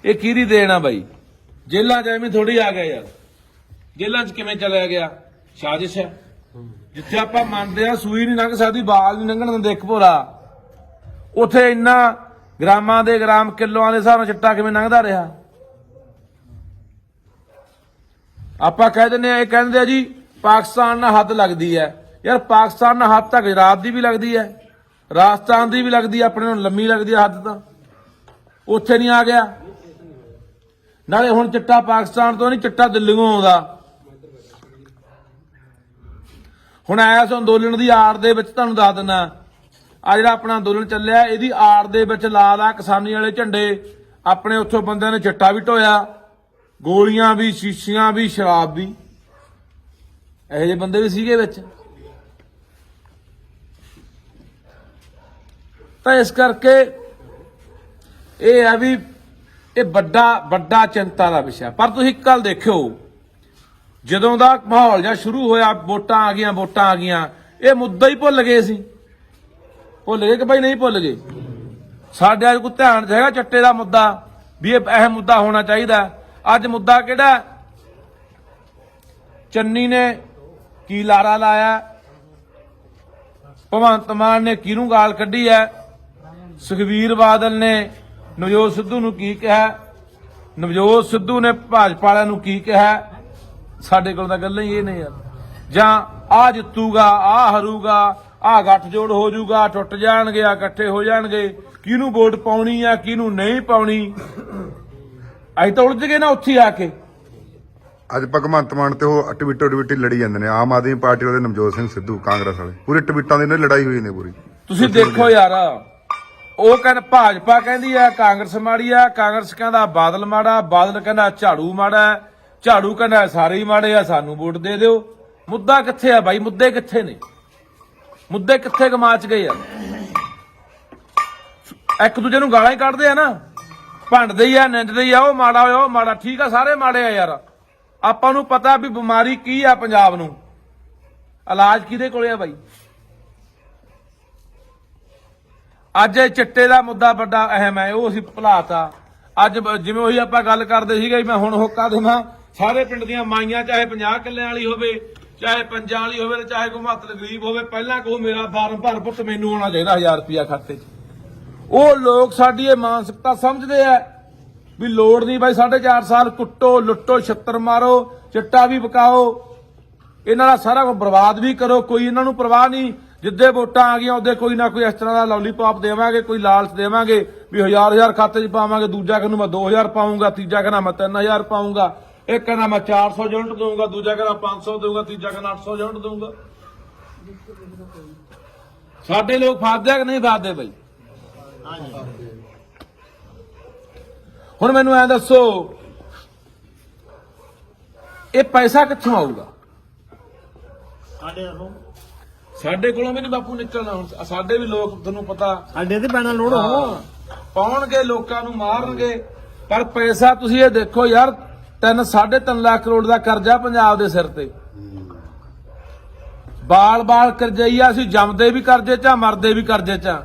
ਇਹ ਕਿਹਦੀ ਦੇਣ ਆ ਬਾਈ? ਜੇਲਾਂ ਚ ਐਵੇਂ ਥੋੜੀ ਆ ਗਿਆ ਯਾਰ। ਜੇਲਾਂ ਚ ਕਿਵੇਂ ਚਲਿਆ ਗਿਆ? ਸਾਜ਼ਿਸ਼ ਹੈ। ਜਿੱਥੇ ਆਪਾਂ ਮੰਨਦੇ ਆ ਸੂਈ ਨਹੀਂ ਲੰਘ ਸਕਦੀ, ਬਾਲ ਨਹੀਂ ਲੰਘਣ ਦਿੰਦੇ ਇੱਕ ਭੋਰਾ। ਉੱਥੇ ਇੰਨਾ ਗ੍ਰਾਮਾਂ ਦੇ ਗ੍ਰਾਮ ਕਿਲੋਆਂ ਦੇ ਹਿਸਾਬ ਨਾਲ ਚਿੱਟਾ ਕਿਵੇਂ ਲੰਘਦਾ ਰਿਹਾ? ਆਪਾਂ ਕਹਿ ਦਿੰਦੇ ਆ ਇਹ ਕਹਿੰਦੇ ਆ ਜੀ, ਪਾਕਿਸਤਾਨ ਨਾਲ ਹੱਦ ਲੱਗਦੀ ਹੈ। ਯਾਰ ਪਾਕਿਸਤਾਨ ਨਾਲ ਹੱਦ ਤਾਂ ਗੁਜਰਾਤ ਦੀ ਵੀ ਲੱਗਦੀ ਹੈ। ਰਾਜਸਥਾਨ ਦੀ ਵੀ ਲੱਗਦੀ ਆਪਣੇ ਨੂੰ ਲੰਮੀ ਲੱਗਦੀ ਹੈ ਹੱਦ ਤਾਂ। ਉੱਥੇ ਨਹੀਂ ਆ ਗਿਆ। ਨਾਲੇ ਹੁਣ ਚਿੱਟਾ ਪਾਕਿਸਤਾਨ ਤੋਂ ਨਹੀਂ, ਚਿੱਟਾ ਦਿੱਲੀੋਂ ਆਉਂਦਾ। ਹੁਣ ਇਸ ਅੰਦੋਲਨ ਦੀ ਆੜ ਦੇ ਵਿੱਚ, ਤੁਹਾਨੂੰ ਦੱਸ ਦਿੰਦਾ। ਆ ਜਿਹੜਾ ਆਪਣਾ ਅੰਦੋਲਨ ਚੱਲਿਆ, ਇਹਦੀ ਆੜ ਦੇ ਵਿੱਚ ਲਾ ਲਾ ਕਿਸਾਨੀ ਵਾਲੇ ਝੰਡੇ। ਆਪਣੇ ਉੱਥੋਂ ਬੰਦਿਆਂ ਨੇ ਚਿੱਟਾ ਵੀ ਢੋਇਆ, ਗੋਲੀਆਂ ਵੀ, ਸ਼ੀਸ਼ੀਆਂ ਵੀ, ਸ਼ਰਾਬ ਵੀ। ਇਹੋ ਜਿਹੇ ਬੰਦੇ ਵੀ ਸੀਗੇ ਵਿੱਚ। ਤਾਂ ਇਸ ਕਰਕੇ ਇਹ ਹੈ ਵੀ ਇਹ ਵੱਡਾ ਵੱਡਾ ਚਿੰਤਾ ਦਾ ਵਿਸ਼ਾ। ਪਰ ਤੁਸੀਂ ਇੱਕ ਦੇਖਿਓ, ਜਦੋਂ ਦਾ ਮਾਹੌਲ ਜਿਹਾ ਸ਼ੁਰੂ ਹੋਇਆ, ਵੋਟਾਂ ਆ ਗਈਆਂ, ਵੋਟਾਂ ਆ ਗਈਆਂ, ਇਹ ਮੁੱਦਾ ਹੀ ਭੁੱਲ ਗਏ ਸੀ। ਭੁੱਲ ਗਏ ਕਿ ਭਾਈ ਨਹੀਂ ਭੁੱਲ ਗਏ? ਸਾਡੇ ਅੱਜ ਕੋਈ ਧਿਆਨ ਹੈਗਾ ਚੱਟੇ ਦਾ ਮੁੱਦਾ, ਵੀ ਇਹ ਇਹ ਮੁੱਦਾ ਹੋਣਾ ਚਾਹੀਦਾ? ਅੱਜ ਮੁੱਦਾ ਕਿਹੜਾ? ਚੰਨੀ ਨੇ ਕੀ ਲਾਰਾ ਲਾਇਆ? ਭਗਵੰਤ ਮਾਨ ਨੇ ਕਿਹਨੂੰ ਗਾਲ ਕੱਢੀ ਹੈ? ਸੁਖਵੀਰ ਬਾਦਲ ਨੇ ਨਵਜੋਤ ਸਿੱਧੂ ਨੂੰ ਕੀ ਕਿਹਾ? ਨਵਜੋਤ ਸਿੱਧੂ ਨੇ ਭਾਜਪਾ ਵਾਲਿਆਂ ਨੂੰ ਕੀ ਕਿਹਾ? ਸਾਡੇ ਕੋਲ ਤਾਂ ਗੱਲਾਂ ਹੀ ਇਹ ਨੇ ਯਾਰ। ਜਾਂ ਆ ਜਿੱਤੂਗਾ ਆ ਹਰੂਗਾ ਆ ਗੱਠਜੋੜ ਹੋ ਜਾਊਗਾ ਟੁੱਟ ਜਾਣਗੇ ਆ ਇਕੱਠੇ ਹੋ ਜਾਣਗੇ। ਕਿਹਨੂੰ ਵੋਟ ਪਾਉਣੀ ਆ ਕਿਹਨੂੰ ਨਹੀਂ ਪਾਉਣੀ? ਅਸੀਂ ਤਾਂ ਉਲਝ ਗਏ ਨਾ ਉੱਥੇ ਆ ਕੇ। ਅੱਜ ਭਗਵੰਤ ਮਾਨ ਤੇ ਉਹ ਟਵਿੱਟਰ ਟਵਿੱਟੀ ਲੜੀ ਜਾਂਦੇ ਨੇ ਆਮ ਆਦਮੀ ਪਾਰਟੀ ਵਾਲੇ ਨਵਜੋਤ ਸਿੰਘ ਸਿੱਧੂ ਕਾਂਗਰਸ ਵਾਲੇ। ਪੂਰੇ ਟਵਿੱਟਾਂ ਦੀ ਨੇ ਲੜਾਈ ਹੋਈ ਨੇ ਪੂਰੀ। ਤੁਸੀਂ ਦੇਖੋ ਯਾਰ। ਉਹ ਕਹਿੰਦਾ, ਭਾਜਪਾ ਕਹਿੰਦੀ ਆ, ਕਾਂਗਰਸ ਮਾੜੀ ਆ, ਕਾਂਗਰਸ ਕਹਿੰਦਾ ਬਾਦਲ ਮਾੜਾ, ਬਾਦਲ ਕਹਿੰਦਾ ਝਾੜੂ ਮਾੜਾ, ਝਾੜੂ ਕਹਿੰਦਾ ਸਾਰੇ ਹੀ ਮਾੜੇ ਆ, ਸਾਨੂੰ ਵੋਟ ਦੇ ਦਿਓ। ਮੁੱਦਾ ਕਿੱਥੇ ਆ ਬਾਈ? ਮੁੱਦੇ ਕਿੱਥੇ ਨੇ? ਮੁੱਦੇ ਕਿੱਥੇ ਗਮਾਚ ਗਏ ਆ? ਇੱਕ ਦੂਜੇ ਨੂੰ ਗਾਲਾਂ ਹੀ ਕੱਢਦੇ ਆ ਨਾ। ਭੰਡਦੇ ਹੀ ਆ, ਨਿੰਦਦੇ ਹੀ ਆ, ਉਹ ਮਾੜਾ ਹੋਇਆ, ਉਹ ਮਾੜਾ। ਠੀਕ ਆ, ਸਾਰੇ ਮਾੜੇ ਆ ਯਾਰ। ਆਪਾਂ ਨੂੰ ਪਤਾ ਵੀ ਬਿਮਾਰੀ ਕੀ ਆ ਪੰਜਾਬ ਨੂੰ। ਇਲਾਜ ਕਿਹਦੇ ਕੋਲੇ ਆ ਬਾਈ? ਅੱਜ ਇਹ ਚਿੱਟੇ ਦਾ ਮੁੱਦਾ ਵੱਡਾ ਅਹਿਮ ਹੈ, ਉਹ ਅਸੀਂ ਭੁਲਾਤਾ। ਅੱਜ ਜਿਵੇਂ ਉਹੀ ਆਪਾਂ ਗੱਲ ਕਰਦੇ ਸੀਗੇ, ਮੈਂ ਹੁਣ ਹੋਕਾ ਦੇਵਾਂ, ਸਾਰੇ ਪਿੰਡ ਦੀਆਂ ਮਾਈਆਂ, ਚਾਹੇ 50 ਕਿੱਲਿਆਂ ਵਾਲੀ ਹੋਵੇ, ਚਾਹੇ ਪੰਜਾਂ ਵਾਲੀ ਹੋਵੇ ਚਾਹੇ ਕੋਈ ਮਹੱਤਵ ਗਰੀਬ ਹੋਵੇ, ਪਹਿਲਾਂ ਕਹੋ ਮੇਰਾ ਫਾਰਮ ਭਰ ਪੁੱਤ, ਮੈਨੂੰ ਆਉਣਾ ਚਾਹੀਦਾ 1000 ਰੁਪਿਆ ਖਾਤੇ 'ਚ। ਉਹ ਲੋਕ ਸਾਡੀ ਇਹ ਮਾਨਸਿਕਤਾ ਸਮਝਦੇ ਆ ਵੀ ਲੋੜ ਨਹੀਂ ਬਾਈ 4.5 ਸਾਲ ਕੁੱਟੋ, ਲੁੱਟੋ, ਛੱਤਰ ਮਾਰੋ, ਚਿੱਟਾ ਵੀ ਪਕਾਓ, ਇਹਨਾਂ ਦਾ ਸਾਰਾ ਕੁਝ ਬਰਬਾਦ ਵੀ ਕਰੋ, ਕੋਈ ਇਹਨਾਂ ਨੂੰ ਪਰਵਾਹ ਨਹੀਂ ਜਿੱਦੇ ਵੋਟਾਂ ਆ ਗਈਆਂ, ਉਹਦੇ ਕੋਈ ਨਾ ਕੋਈ ਇਸ ਤਰ੍ਹਾਂ ਦਾ ਲੋਲੀਪੌਪ ਦੇਵਾਂਗੇ, ਕੋਈ ਲਾਲਚ ਦੇਵਾਂਗੇ, ਵੀ ਹਜ਼ਾਰ ਹਜ਼ਾਰ ਖਾਤੇ 'ਚ ਪਾਵਾਂਗੇ, ਦੂਜਾ ਕਹਿੰਦਾ ਮੈਂ 2000 ਪਾਉਂਗਾ ਤੀਜਾ ਕਹਿੰਦਾ ਮੈਂ 3000 ਪਾਉਂਗਾ ਇੱਕ ਕਹਿੰਦਾ ਮੈਂ 400 ਯੂਨਿਟ ਦਊਂਗਾ, ਦੂਜਾ ਕਹਿੰਦਾ 500 ਦਊਂਗਾ, ਤੀਜਾ ਕਹਿੰਦਾ 800 ਯੂਨਿਟ ਦਊਂਗਾ। ਸਾਡੇ ਲੋਕ ਫਾਦੇ ਆ ਕਿ ਨਹੀਂ ਫਾਦੇ ਬਈ? ਹੁਣ ਮੈਨੂੰ ਐ ਦੱਸੋ, ਇਹ ਪੈਸਾ ਕਿੱਥੋਂ ਆਊਗਾ? ਸਾਡੇ ਕੋਲੋਂ ਵੀ ਨਹੀਂ ਬਾਪੂ ਨਿਕਲਣਾ ਹੁਣ। ਸਾਡੇ ਵੀ ਲੋਕ ਤੁਹਾਨੂੰ ਪਤਾ। ਸਾਡੇ ਤੇ ਪੈਣਾ ਲੋੜ ਹਾਂ, ਪਾਉਣਗੇ ਲੋਕਾਂ ਨੂੰ ਮਾਰਨਗੇ। ਪਰ ਪੈਸਾ ਤੁਸੀਂ ਇਹ ਦੇਖੋ ਯਾਰ 3 3.5 ਲੱਖ ਕਰੋੜ ਦਾ ਕਰਜ਼ਾ ਪੰਜਾਬ ਦੇ ਸਿਰ ਤੇ। ਬਾਲ-ਬਾਲ ਕਰਜ਼ਈਆ ਅਸੀਂ ਜੰਮਦੇ ਵੀ ਕਰਜ਼ੇ ਚ ਆ ਮਰਦੇ ਵੀ ਕਰਜ਼ੇ ਚ ਆ।